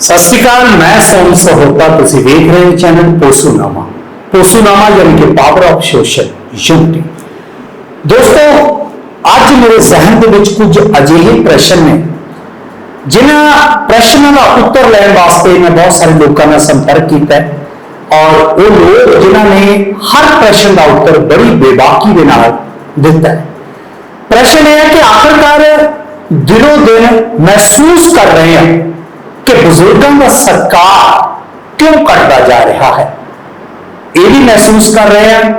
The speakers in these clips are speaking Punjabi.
ਸਤਿ ਸ਼੍ਰੀ ਅਕਾਲ, ਮੈਂ ਸੋਮ ਸਹੋਤਾ, ਤੁਸੀਂ ਵੇਖ ਰਹੇ ਹੋ ਚੈਨਲ ਪੋਸੂਨਾਮਾ। ਪੋਸੂਨਾਮਾ ਯਾਨੀ ਕਿ ਪਾਵਰ ਆਫ ਸੋਸ਼ਲ ਯੂਨਿਟੀ ਦੋਸਤੋ, ਅੱਜ ਮੇਰੇ ਜ਼ਿਹਨ ਦੇ ਵਿੱਚ ਕੁਝ ਅਜਿਹੇ ਪ੍ਰਸ਼ਨ ਨੇ, ਜਿਨ੍ਹਾਂ ਪ੍ਰਸ਼ਨਾਂ ਦਾ ਉੱਤਰ ਲੈਣ ਵਾਸਤੇ ਮੈਂ ਬਹੁਤ ਸਾਰੇ ਲੋਕਾਂ ਨਾਲ ਸੰਪਰਕ ਕੀਤਾ ਹੈ ਔਰ ਉਹ ਲੋਕ ਜਿਨ੍ਹਾਂ ਨੇ ਹਰ ਪ੍ਰਸ਼ਨ ਦਾ ਉੱਤਰ ਬੜੀ ਬੇਬਾਕੀ ਦੇ ਨਾਲ ਦਿੱਤਾ ਹੈ। ਪ੍ਰਸ਼ਨ ਇਹ ਹੈ ਕਿ ਆਖਰਕਾਰ ਦਿਨੋ ਦਿਨ ਮਹਿਸੂਸ ਕਰ ਰਹੇ ਹਾਂ ਕਿ ਬਜ਼ੁਰਗਾਂ ਦਾ ਸਤਿਕਾਰ ਕਿਉਂ ਘਟਦਾ ਜਾ ਰਿਹਾ ਹੈ? ਇਹ ਵੀ ਮਹਿਸੂਸ ਕਰ ਰਹੇ ਹਾਂ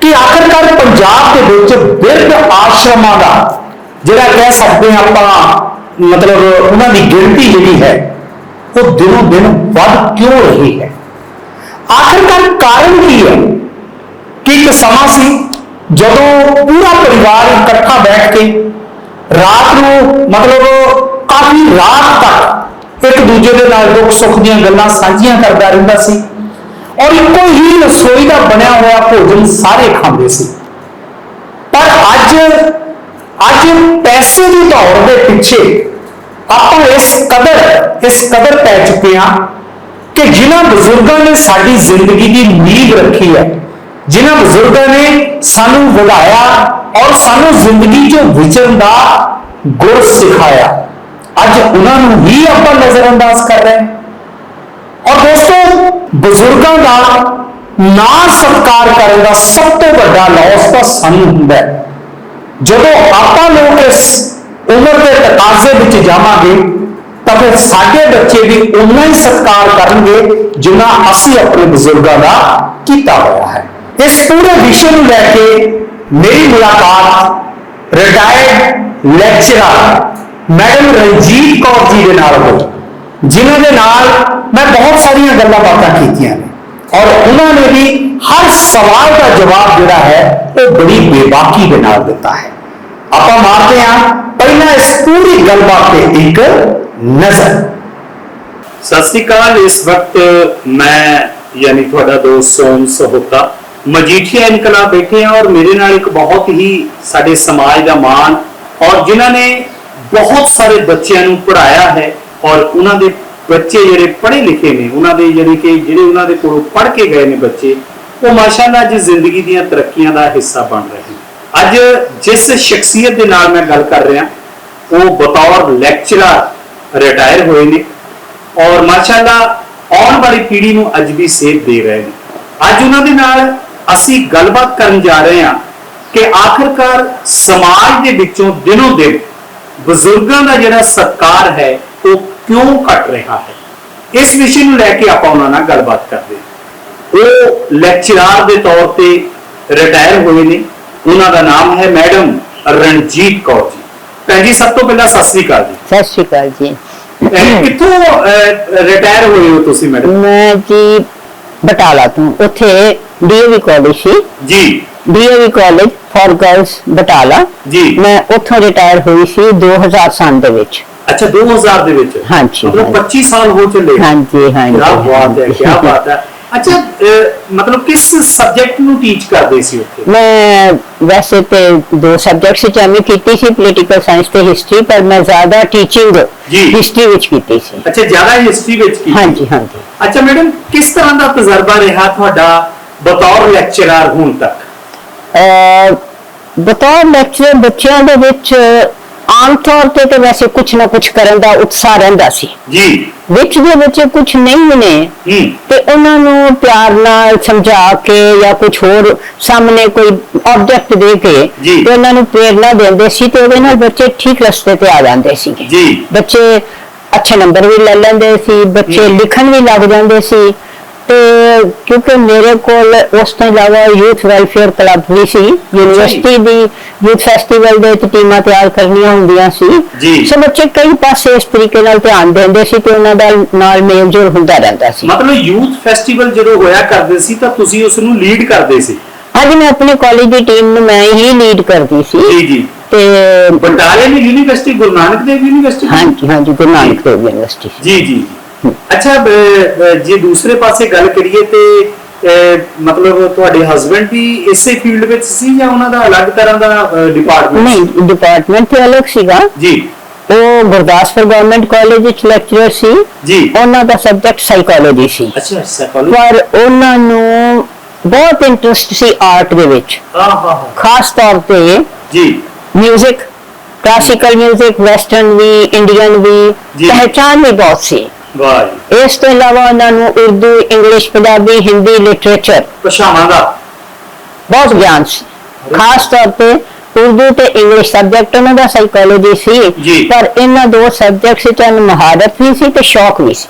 ਕਿ ਆਖਰਕਾਰ ਪੰਜਾਬ ਦੇ ਵਿੱਚ ਬਿਰਧ ਆਸ਼ਰਮਾਂ ਦਾ, ਜਿਹੜਾ ਕਹਿ ਸਕਦੇ ਹਾਂ ਆਪਾਂ, ਮਤਲਬ ਉਹਨਾਂ ਦੀ ਗਿਣਤੀ ਜਿਹੜੀ ਹੈ, ਉਹ ਦਿਨੋ ਦਿਨ ਵੱਧ ਕਿਉਂ ਰਹੀ ਹੈ? ਆਖਰਕਾਰ ਕਾਰਨ ਕੀ ਹੈ? ਕਿ ਇੱਕ ਸਮਾਂ ਸੀ ਜਦੋਂ ਪੂਰਾ ਪਰਿਵਾਰ ਇਕੱਠਾ ਬੈਠ ਕੇ ਰਾਤ ਨੂੰ ਮਤਲਬ ਕਾਫੀ ਰਾਤ ਤੱਕ ਇੱਕ ਦੂਜੇ ਦੇ ਨਾਲ ਦੁੱਖ ਸੁੱਖ ਦੀਆਂ ਗੱਲਾਂ ਸਾਂਝੀਆਂ ਕਰਦਾ ਰਹਿੰਦਾ ਸੀ। ਔਰ ਇੱਕੋ ਹੀ ਰਸੋਈ ਦਾ ਬਣਿਆ ਹੋਇਆ ਭੋਜਨ ਸਾਰੇ ਖਾਂਦੇ ਸੀ। ਪਰ ਅੱਜ ਅੱਜ ਪੈਸੇ ਦੀ ਦੌੜ ਦੇ ਪਿੱਛੇ ਆਪਾਂ ਇਸ ਕਦਰ ਇਸ ਕਦਰ ਪੈ ਚੁੱਕੇ ਹਾਂ ਕਿ ਜਿਨ੍ਹਾਂ ਬਜ਼ੁਰਗਾਂ ਨੇ ਸਾਡੀ ਜ਼ਿੰਦਗੀ ਦੀ ਨੀਂਹ ਰੱਖੀ ਹੈ, ਜਿਨ੍ਹਾਂ ਬਜ਼ੁਰਗਾਂ ਨੇ ਸਾਨੂੰ ਵਧਾਇਆ ਔਰ ਸਾਨੂੰ ਜ਼ਿੰਦਗੀ 'ਚੋਂ ਵਿਚਰਨ ਦਾ ਗੁਰ ਸਿਖਾਇਆ। ਅੱਜ ਉਹਨਾਂ ਨੂੰ ਹੀ ਆਪਾਂ ਨਜ਼ਰਅੰਦਾਜ਼ ਕਰ ਰਹੇ ਹਾਂ। ਔਰ ਦੋਸਤੋ, ਬਜ਼ੁਰਗਾਂ ਦਾ ਨਾ ਸਤਿਕਾਰ ਕਰਨ ਦਾ ਸਭ ਤੋਂ ਵੱਡਾ ਲਾਸ ਤਾਂ ਸਾਨੂੰ ਹੁੰਦਾ ਹੈ। ਜਦੋਂ ਆਪਾਂ ਲੋਕ ਇਸ ਉਮਰ ਦੇ ਤਕਾਜ਼ੇ ਵਿੱਚ ਜਾਵਾਂਗੇ, ਤਾਂ ਫਿਰ ਸਾਡੇ ਬੱਚੇ ਵੀ ਉਨਾ ਹੀ ਸਤਿਕਾਰ ਕਰਨਗੇ ਜਿੰਨਾ ਅਸੀਂ ਆਪਣੇ ਬਜ਼ੁਰਗਾਂ ਦਾ ਕੀਤਾ ਹੋਇਆ ਹੈ। ਇਸ ਪੂਰੇ ਵਿਸ਼ੇ ਨੂੰ ਲੈ ਕੇ ਮੇਰੀ ਮੁਲਾਕਾਤ retired lecturer madam Ranjit Kaur ji ਦੇ ਨਾਲ ਹੋਈ ਜਿਨ੍ਹਾਂ ਦੇ ਨਾਲ ਮੈਂ ਬਹੁਤ ਸਾਰੀਆਂ ਗੱਲਾਂ ਬਾਤਾਂ ਕੀਤੀਆਂ ਨੇ ਔਰ ਉਹਨਾਂ ਨੇ ਵੀ ਹਰ ਸਵਾਲ ਦਾ ਜਵਾਬ ਜਿਹੜਾ ਹੈ ਉਹ ਬੜੀ ਬੇਬਾਕੀ ਦੇ ਨਾਲ ਦਿੱਤਾ ਹੈ ਆਪਾਂ ਮਾਰਦੇ ਹਾਂ ਪਹਿਲਾਂ ਇਸ ਪੂਰੀ ਗੱਲਬਾਤ ਤੇ ਇੱਕ ਨਜ਼ਰ ਸਤਿ ਸ੍ਰੀ ਅਕਾਲ ਇਸ ਵਕਤ ਮੈਂ ਯਾਨੀ ਤੁਹਾਡਾ ਦੋਸਤ ਸੋਮ ਸਹੋਤਾ ਮਜੀਠੀਆ ਇਨਕਲਾਬ ਬੈਠੇ ਹਾਂ ਔਰ ਮੇਰੇ ਨਾਲ ਇੱਕ ਬਹੁਤ ਹੀ ਸਾਡੇ ਸਮਾਜ ਦਾ ਮਾਣ ਔਰ ਜਿਨ੍ਹਾਂ ਨੇ ਬਹੁਤ ਸਾਰੇ ਬੱਚਿਆਂ ਨੂੰ ਪੜ੍ਹਾਇਆ ਹੈ ਔਰ ਉਹਨਾਂ ਦੇ ਬੱਚੇ ਜਿਹੜੇ ਪੜ੍ਹੇ ਲਿਖੇ ਨੇ, ਉਹਨਾਂ ਦੇ ਜਿਹੜੇ ਕਿ ਜਿਹੜੇ ਉਹਨਾਂ ਦੇ ਕੋਲੋਂ ਪੜ੍ਹ ਕੇ ਗਏ ਨੇ ਬੱਚੇ, ਉਹ ਮਾਸ਼ਾਅੱਲਾ ਅੱਜ ਜ਼ਿੰਦਗੀ ਦੀਆਂ ਤਰੱਕੀਆਂ ਦਾ ਹਿੱਸਾ ਬਣ ਰਹੇ ਨੇ। ਅੱਜ ਜਿਸ ਸ਼ਖਸੀਅਤ ਦੇ ਨਾਲ ਮੈਂ ਗੱਲ ਕਰ ਰਿਹਾ, ਉਹ ਬਤੌਰ ਲੈਕਚਰਰ ਰਿਟਾਇਰ ਹੋਏ ਨੇ ਔਰ ਮਾਸ਼ਾਅੱਲਾ ਆਉਣ ਵਾਲੀ ਪੀੜ੍ਹੀ ਨੂੰ ਅੱਜ ਵੀ ਸੇਧ ਦੇ ਰਹੇ ਨੇ। ਅੱਜ ਉਹਨਾਂ ਦੇ ਨਾਲ ਅਸੀਂ ਗੱਲਬਾਤ ਕਰਨ ਜਾ ਰਹੇ ਹਾਂ ਕਿ ਆਖਰਕਾਰ ਸਮਾਜ ਦੇ ਵਿੱਚੋਂ ਦਿਨੋਂ ਦਿਨ ਬਜ਼ੁਰਗਾਂ ਦਾ ਜਿਹੜਾ ਸਤਕਾਰ ਹੈ ਉਹ ਕਿਉਂ ਘਟ ਰਿਹਾ ਹੈ? ਇਸ ਵਿਸ਼ੇ ਨੂੰ ਲੈ ਕੇ ਆਪਾਂ ਉਹਨਾਂ ਨਾਲ ਗੱਲਬਾਤ ਕਰਦੇ ਹਾਂ। ਉਹ ਲੈਕਚਰਰ ਦੇ ਤੌਰ ਤੇ ਰਿਟਾਇਰ ਹੋਏ ਨੇ। ਉਹਨਾਂ ਦਾ ਨਾਮ ਹੈ ਮੈਡਮ ਰਣਜੀਤ ਕੌਰ ਜੀ। ਭੈਣ ਜੀ ਸਭ ਤੋਂ ਪਹਿਲਾਂ ਸਤਿ ਸ੍ਰੀ ਅਕਾਲ ਜੀ। ਸਤਿ ਸ਼੍ਰੀ ਅਕਾਲ ਜੀ। ਕਿੱਥੋਂ ਰਿਟਾਇਰ ਹੋਏ ਹੋ ਤੁਸੀਂ ਮੈਡਮ? ਮੈਂ ਜੀ ਬਟਾਲਾ ਤੋਂ। ਉੱਥੇ ਡੀਏਵੀ ਕਾਲਜ ਸੀ। ਜੀ। DAV college for girls Batala. ਜੀ। ਮੈਂ ਉੱਥੋਂ ਰਿਟਾਇਰ ਹੋਈ ਸੀ 2000 ਸਾਲ ਦੇ ਵਿੱਚ। ਅੱਛਾ 2000 ਦੇ ਵਿੱਚ? ਹਾਂਜੀ, ਮਤਲਬ ਹਾਂਜੀ। 25 ਸਾਲ ਹੋ ਚੱਲੇ ਹਾਂਜੀ ਹਾਂਜੀ। ਕੀ ਬਾਤ ਹੈ ਕੀ ਬਾਤ ਹੈ। ਅੱਛਾ ਮਤਲਬ ਕਿਸ ਸਬਜੈਕਟ ਨੂੰ ਟੀਚ ਕਰਦੇ ਸੀ ਉੱਥੇ? ਮੈਂ ਵੈਸੇ ਤੇ ਦੋ ਸਬਜੈਕਟਸ ਚ ਐਮਏ ਕੀਤੀ ਸੀ ਪੋਲੀਟੀਕਲ ਸਾਇੰਸ ਤੇ ਹਿਸਟਰੀ ਪਰ ਮੈਂ ਜ਼ਿਆਦਾ ਟੀਚਿੰਗ। ਹਿਸਟਰੀ ਵਿੱਚ ਕੀਤੀ ਸੀ। ਅੱਛਾ ਜ਼ਿਆਦਾ ਹਿਸਟਰੀ ਵਿੱਚ ਕੀ ਹਾਂਜੀ ਹਾਂਜੀ। ਅੱਛਾ ਮੈਡਮ ਕਿਸ ਤਰ੍ਹਾਂ ਦਾ ਤਜਰਬਾ ਰਿਹਾ ਤੁਹਾਡਾ ਬਤੌਰ ਲੈਕਚਰਰ ਹੁਣ ਤੱਕ? ਬਤੌਰ ਲੈਕਚਰ ਬੱਚਿਆਂ ਦੇ ਵਿੱਚ ਆਮ ਤੌਰ ਤੇ ਤਾਂ ਵੈਸੇ ਕੁਝ ਨਾ ਕੁਝ ਕਰਨ ਦਾ ਉਤਸ਼ਾਹ ਰਹਿੰਦਾ ਸੀ। ਜੀ। ਵਿੱਚ ਦੇ ਬੱਚੇ ਕੁਝ ਨਹੀਂ ਨੇ। ਤੇ ਉਹਨਾਂ ਨੂੰ ਪਿਆਰ ਨਾਲ ਸਮਝਾ ਕੇ ਜਾਂ ਕੁਝ ਹੋਰ ਸਾਹਮਣੇ ਕੋਈ ਆਬਜੈਕਟ ਦੇ ਕੇ। ਤੇ ਉਹਨਾਂ ਨੂੰ ਪ੍ਰੇਰਣਾ ਦਿੰਦੇ ਸੀ ਤੇ ਉਹਦੇ ਨਾਲ ਬੱਚੇ ਠੀਕ ਰਸਤੇ ਤੇ ਆ ਜਾਂਦੇ ਸੀਗੇ। ਜੀ। ਬੱਚੇ ਅੱਛੇ ਨੰਬਰ ਵੀ ਲੈ ਲੈਂਦੇ ਸੀ ਬੱਚੇ। ਲਿਖਣ ਵੀ ਲੱਗ ਜਾਂਦੇ ਸੀ। ਤੇ ਕਿਉਂਕਿ ਮੇਰੇ ਕੋਲ ਉਸ ਤੋਂ ਇਲਾਵਾ ਯੂਥ ਵੈਲਫੇਅਰ ਕਲੱਬ ਵੀ ਸੀ ਯੂਨੀਵਰਸਿਟੀ ਦੀ ਯੂਥ ਫੈਸਟੀਵਲ ਦੇ ਵਿੱਚ ਟੀਮਾਂ ਤਿਆਰ ਕਰਨੀਆਂ ਹੁੰਦੀਆਂ ਸੀ। ਸੋ ਬੱਚੇ ਕਈ ਪਾਸੇ ਇਸ ਤਰੀਕੇ ਨਾਲ ਧਿਆਨ ਦਿੰਦੇ ਸੀ ਤੇ ਉਹਨਾਂ ਦਾ ਨਾਲ ਮੇਲ ਜੋਲ ਹੁੰਦਾ ਰਹਿੰਦਾ ਸੀ। ਮਤਲਬ ਯੂਥ ਫੈਸਟੀਵਲ ਜਦੋਂ ਹੋਇਆ ਕਰਦੇ ਸੀ ਤਾਂ ਤੁਸੀਂ ਉਸ ਨੂੰ ਲੀਡ ਕਰਦੇ ਸੀ? ਅੱਜ ਮੈਂ ਆਪਣੇ ਕਾਲਜ ਦੀ ਟੀਮ ਨੂੰ ਮੈਂ ਹੀ ਲੀਡ ਕਰਦੀ ਸੀ। ਜੀ ਜੀ। ਤੇ ਬਟਾਲੇ ਦੀ ਯੂਨੀਵਰਸਿਟੀ ਗੁਰੂ ਨਾਨਕ ਦੇਵ ਯੂਨੀਵਰਸਿਟੀ ਹਾਂਜੀ ਹਾਂਜੀ ਗੁਰੂ ਨਾਨਕ ਦੇਵ ਯੂਨੀਵਰਸਿਟੀ ਜੀ ਜੀ। ਅੱਛਾ ਜੇ ਦੂਸਰੇ ਪਾਸੇ ਗੱਲ ਕਰੀਏ ਤੇ ਮਤਲਬ ਤੁਹਾਡੇ ਹਸਬੰਡ ਵੀ ਇਸੇ ਫੀਲਡ ਵਿੱਚ ਸੀ ਜਾਂ ਉਹਨਾਂ ਦਾ ਅਲੱਗ ਤਰ੍ਹਾਂ ਦਾ ਡਿਪਾਰਟਮੈਂਟ ਨਹੀਂ ਡਿਪਾਰਟਮੈਂਟ ਤੇ ਅਲੱਗ ਸੀਗਾ। ਜੀ। ਉਹ ਗੁਰਦਾਸਪੁਰ ਗਵਰਨਮੈਂਟ ਕਾਲਜ ਵਿੱਚ ਲੈਕਚਰਰ ਸੀ। ਜੀ। ਉਹਨਾਂ ਦਾ ਸਬਜੈਕਟ ਸਾਈਕੋਲੋਜੀ ਸੀ। ਅੱਛਾ ਸਾਈਕੋਲੋਜੀ ਪਰ ਉਹਨਾਂ ਨੂੰ ਬਹੁਤ ਇੰਟਰਸਟ ਸੀ ਆਰਟ ਦੇ ਵਿੱਚ। ਹਾਂ ਹਾਂ ਖਾਸ ਤੌਰ ਤੇ ਜੀ। ਮਿਊਜ਼ਿਕ ਕਲਾਸੀਕਲ ਮਿਊਜ਼ਿਕ ਵੈਸਟਰਨ ਵੀ ਇੰਡੀਅਨ ਵੀ। ਪਹਿਚਾਨ ਵੀ ਬਹੁਤ ਸੀ। ਵਾਹ ਜੀ। ਇਸ ਤੋਂ ਇਲਾਵਾ ਉਹਨਾਂ ਨੂੰ ਉਰਦੂ ਇੰਗਲਿਸ਼ ਪੰਜਾਬੀ ਹਿੰਦੀ ਲਿਟਰੇਚਰ ਭਾਸ਼ਾਵਾਂ ਦਾ। ਬਹੁਤ ਗਿਆਨ ਸੀ। ਖਾਸ ਤੌਰ ਤੇ ਉਰਦੂ ਤੇ ਇੰਗਲਿਸ਼ ਸਬਜੈਕਟ ਉਹਨਾਂ ਦਾ ਸਾਈਕੋਲੋਜੀ। ਸੀ। ਪਰ ਇਹਨਾਂ ਦੋ ਸਬਜੈਕਟਸ ਵਿੱਚ ਉਹਨਾਂ ਨੂੰ ਮਹਾਰਤ ਵੀ ਸੀ ਤੇ ਸ਼ੌਕ ਵੀ ਸੀ।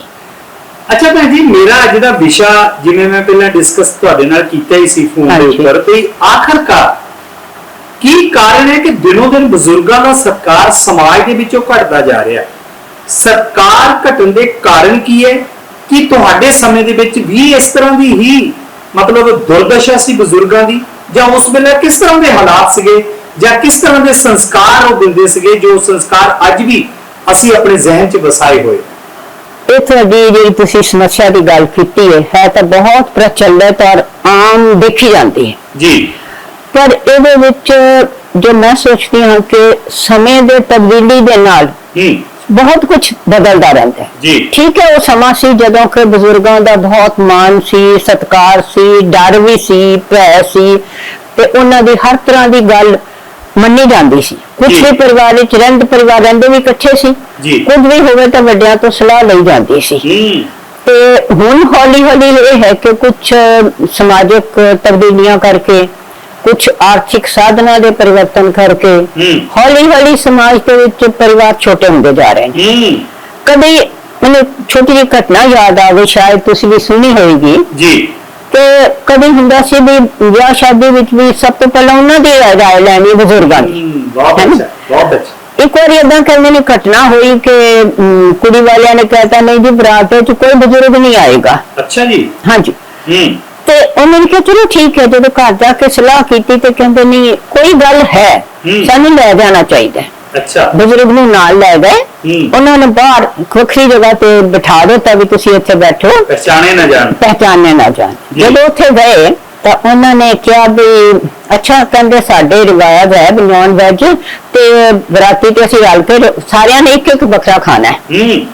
ਅੱਛਾ ਭੈਣ ਜੀ ਮੇਰਾ ਅੱਜ ਦਾ ਵਿਸ਼ਾ ਜਿਵੇਂ ਮੈਂ ਪਹਿਲਾਂ ਡਿਸਕਸ ਤੁਹਾਡੇ ਨਾਲ ਕੀਤਾ ਹੀ ਸੀ ਫੋਨ ਦੇ। ਉੱਪਰ ਤੇ ਆਖਰਕਾਰ ਕੀ ਕਾਰਨ ਹੈ ਕਿ ਦਿਨੋਂ ਦਿਨ ਬਜ਼ੁਰਗਾਂ ਦਾ ਸਤਕਾਰ ਸਮਾਜ ਦੇ ਵਿੱਚੋਂ ਘਟਦਾ ਜਾ ਰਿਹਾ ਹੈ? ਸਤਕਾਰ ਘਟਣ ਦੇ ਕਾਰਨ ਕੀ ਹੈ? ਕਿ ਤੁਹਾਡੇ ਸਮੇਂ ਦੇ ਵਿੱਚ ਵੀ ਇਸ ਤਰ੍ਹਾਂ ਦੀ ਹੀ ਮਤਲਬ ਦੁਰਦਸ਼ਾ ਸੀ ਬਜ਼ੁਰਗਾਂ ਦੀ? ਜਾਂ ਉਸ ਵੇਲੇ ਕਿਸ ਤਰ੍ਹਾਂ ਦੇ ਹਾਲਾਤ ਸੀਗੇ? ਜਾਂ ਕਿਸ ਤਰ੍ਹਾਂ ਦੇ ਸੰਸਕਾਰ ਉਹ ਦਿੰਦੇ ਸੀਗੇ ਜੋ ਸੰਸਕਾਰ ਅੱਜ ਵੀ ਅਸੀਂ ਆਪਣੇ ਜ਼ਿਹਨ 'ਚ ਵਸਾਏ ਹੋਏ? ਇਹ ਤੁਹਾਡੀ ਜਿਹੜੀ ਤੁਸੀਂ ਸਮੱਸਿਆ ਦੀ ਗੱਲ ਕੀਤੀ ਹੈ ਹੈ ਤਾਂ ਬਹੁਤ ਪ੍ਰਚਲਿਤ ਔਰ ਆਮ ਦੇਖੀ ਜਾਂਦੀ ਹੈ। ਜੀ। ਪਰ ਇਹਦੇ ਵਿੱਚ ਜੋ ਮੈਂ ਸੋਚਦੀ ਹਾਂ ਕਿ ਸਮੇਂ ਦੇ ਤਬਦੀਲੀ ਦੇ ਨਾਲ ਹੂੰ। ਬਹੁਤ ਕੁਝ ਬਦਲਦਾ ਰਹਿੰਦਾ ਹੈ। ਜੀ। ਠੀਕ ਹੈ ਉਹ ਸਮਾਂ ਸੀ ਜਦੋਂ ਕਿ ਬਜ਼ੁਰਗਾਂ ਦਾ ਬਹੁਤ ਮਾਣ ਸੀ ਸਤਿਕਾਰ ਸੀ ਡਰ ਵੀ ਸੀ ਭੈ ਸੀ ਤੇ ਉਹਨਾਂ ਦੀ ਹਰ ਤਰ੍ਹਾਂ ਦੀ ਗੱਲ ਮੰਨੀ ਜਾਂਦੀ ਸੀ। ਕੁਝ। ਵੀ ਪਰਿਵਾਰ ਵਿੱਚ ਰਹਿੰਦ ਪਰਿਵਾਰ ਰਹਿੰਦੇ ਵੀ ਇਕੱਠੇ ਸੀ। ਜੀ। ਕੁਝ ਵੀ ਹੋਵੇ ਤਾਂ ਵੱਡਿਆਂ ਤੋਂ ਸਲਾਹ ਲਈ ਜਾਂਦੀ ਸੀ। ਹੂੰ। ਤੇ ਹੁਣ ਹੌਲੀ ਹੌਲੀ ਇਹ ਹੈ ਕਿ ਕੁਝ ਸਮਾਜਿਕ ਤਬਦੀਲੀਆਂ ਕਰਕੇ ਕੁਝ ਆਰਥਿਕ ਸਾਧਨਾਂ ਦੇ ਪਰਿਵਰਤਨ ਕਰਕੇ। ਹੌਲੀ ਹੌਲੀ ਸਮਾਜ ਦੇ ਵਿੱਚ ਪਰਿਵਾਰ ਛੋਟੇ ਹੁੰਦੇ ਜਾ ਰਹੇ ਨੇ। ਕਦੇ ਮੈਨੂੰ ਛੋਟੀ ਜਿਹੀ ਘਟਨਾ ਯਾਦ ਆਵੇ ਸ਼ਾਇਦ ਤੁਸੀਂ ਵੀ ਸੁਣੀ ਹੋਵੇਗੀ। ਜੀ। ਕਿ ਕਦੇ ਹੁੰਦਾ ਸੀ ਵੀ ਵਿਆਹ ਸ਼ਾਦੀ ਵਿੱਚ ਵੀ ਸਭ ਤੋਂ ਪਹਿਲਾਂ ਉਹਨਾਂ ਦੀ ਰਾਏ ਲੈਣੀ ਬਜ਼ੁਰਗਾਂ ਦੀ। ਹੂੰ, ਬਹੁਤ ਹੈ ਨਾ? ਅੱਛਾ ਬਹੁਤ ਅੱਛਾ। ਇੱਕ ਵਾਰੀ ਏਦਾਂ ਕਹਿੰਦੇ ਨੇ ਘਟਨਾ ਹੋਈ ਕਿ ਕੁੜੀ ਵਾਲਿਆਂ ਨੇ ਕਹਿਤਾ ਨਹੀਂ ਜੀ ਬਰਾਤ ਵਿੱਚ ਕੋਈ ਬਜ਼ੁਰਗ ਨਹੀਂ ਆਏਗਾ। ਅੱਛਾ ਜੀ। ਹਾਂਜੀ। ਹੂੰ। ਤੇ ਉਹਨਾਂ ਨੇ ਕਿਹਾ ਚਲੋ ਠੀਕ ਹੈ ਜਦੋਂ ਘਰ ਜਾ ਕੇ ਸਲਾਹ ਕੀਤੀ ਤੇ ਕਹਿੰਦੇ ਨਹੀਂ ਕੋਈ ਗੱਲ ਹੈ। ਹੂੰ। ਸਾਨੂੰ ਲੈ ਜਾਣਾ ਚਾਹੀਦਾ ਹੈ। ਅੱਛਾ। ਬਜ਼ੁਰਗ ਨੂੰ ਨਾਲ ਲੈ ਗਏ। ਹੂੰ। ਉਹਨਾਂ ਨੇ ਬਾਹਰ ਵੱਖਰੀ ਜਗ੍ਹਾ ਤੇ ਬਿਠਾ ਦਿੱਤਾ ਵੀ ਤੁਸੀਂ ਇੱਥੇ ਬੈਠੋ। ਪਛਾਣੇ ਨਾ ਜਾਣ। ਪਹਿਚਾਨਣੇ ਨਾ ਜਾਣ। ਜੀ। ਜਦੋਂ ਉੱਥੇ ਗਏ ਤਾਂ ਉਹਨਾਂ ਨੇ ਕਿਹਾ ਵੀ ਅੱਛਾ ਕਹਿੰਦੇ ਸਾਡੇ ਰਿਵਾਇਤ ਹੈ ਨੌਨ ਵੈਜ ਤੇ ਬਰਾਤੀ ਤੇ ਅਸੀਂ ਰਲ ਕੇ ਸਾਰਿਆਂ ਨੇ ਇੱਕ ਇੱਕ ਬੱਕਰਾ ਖਾਣਾ ਹੈ। ਹੂੰ।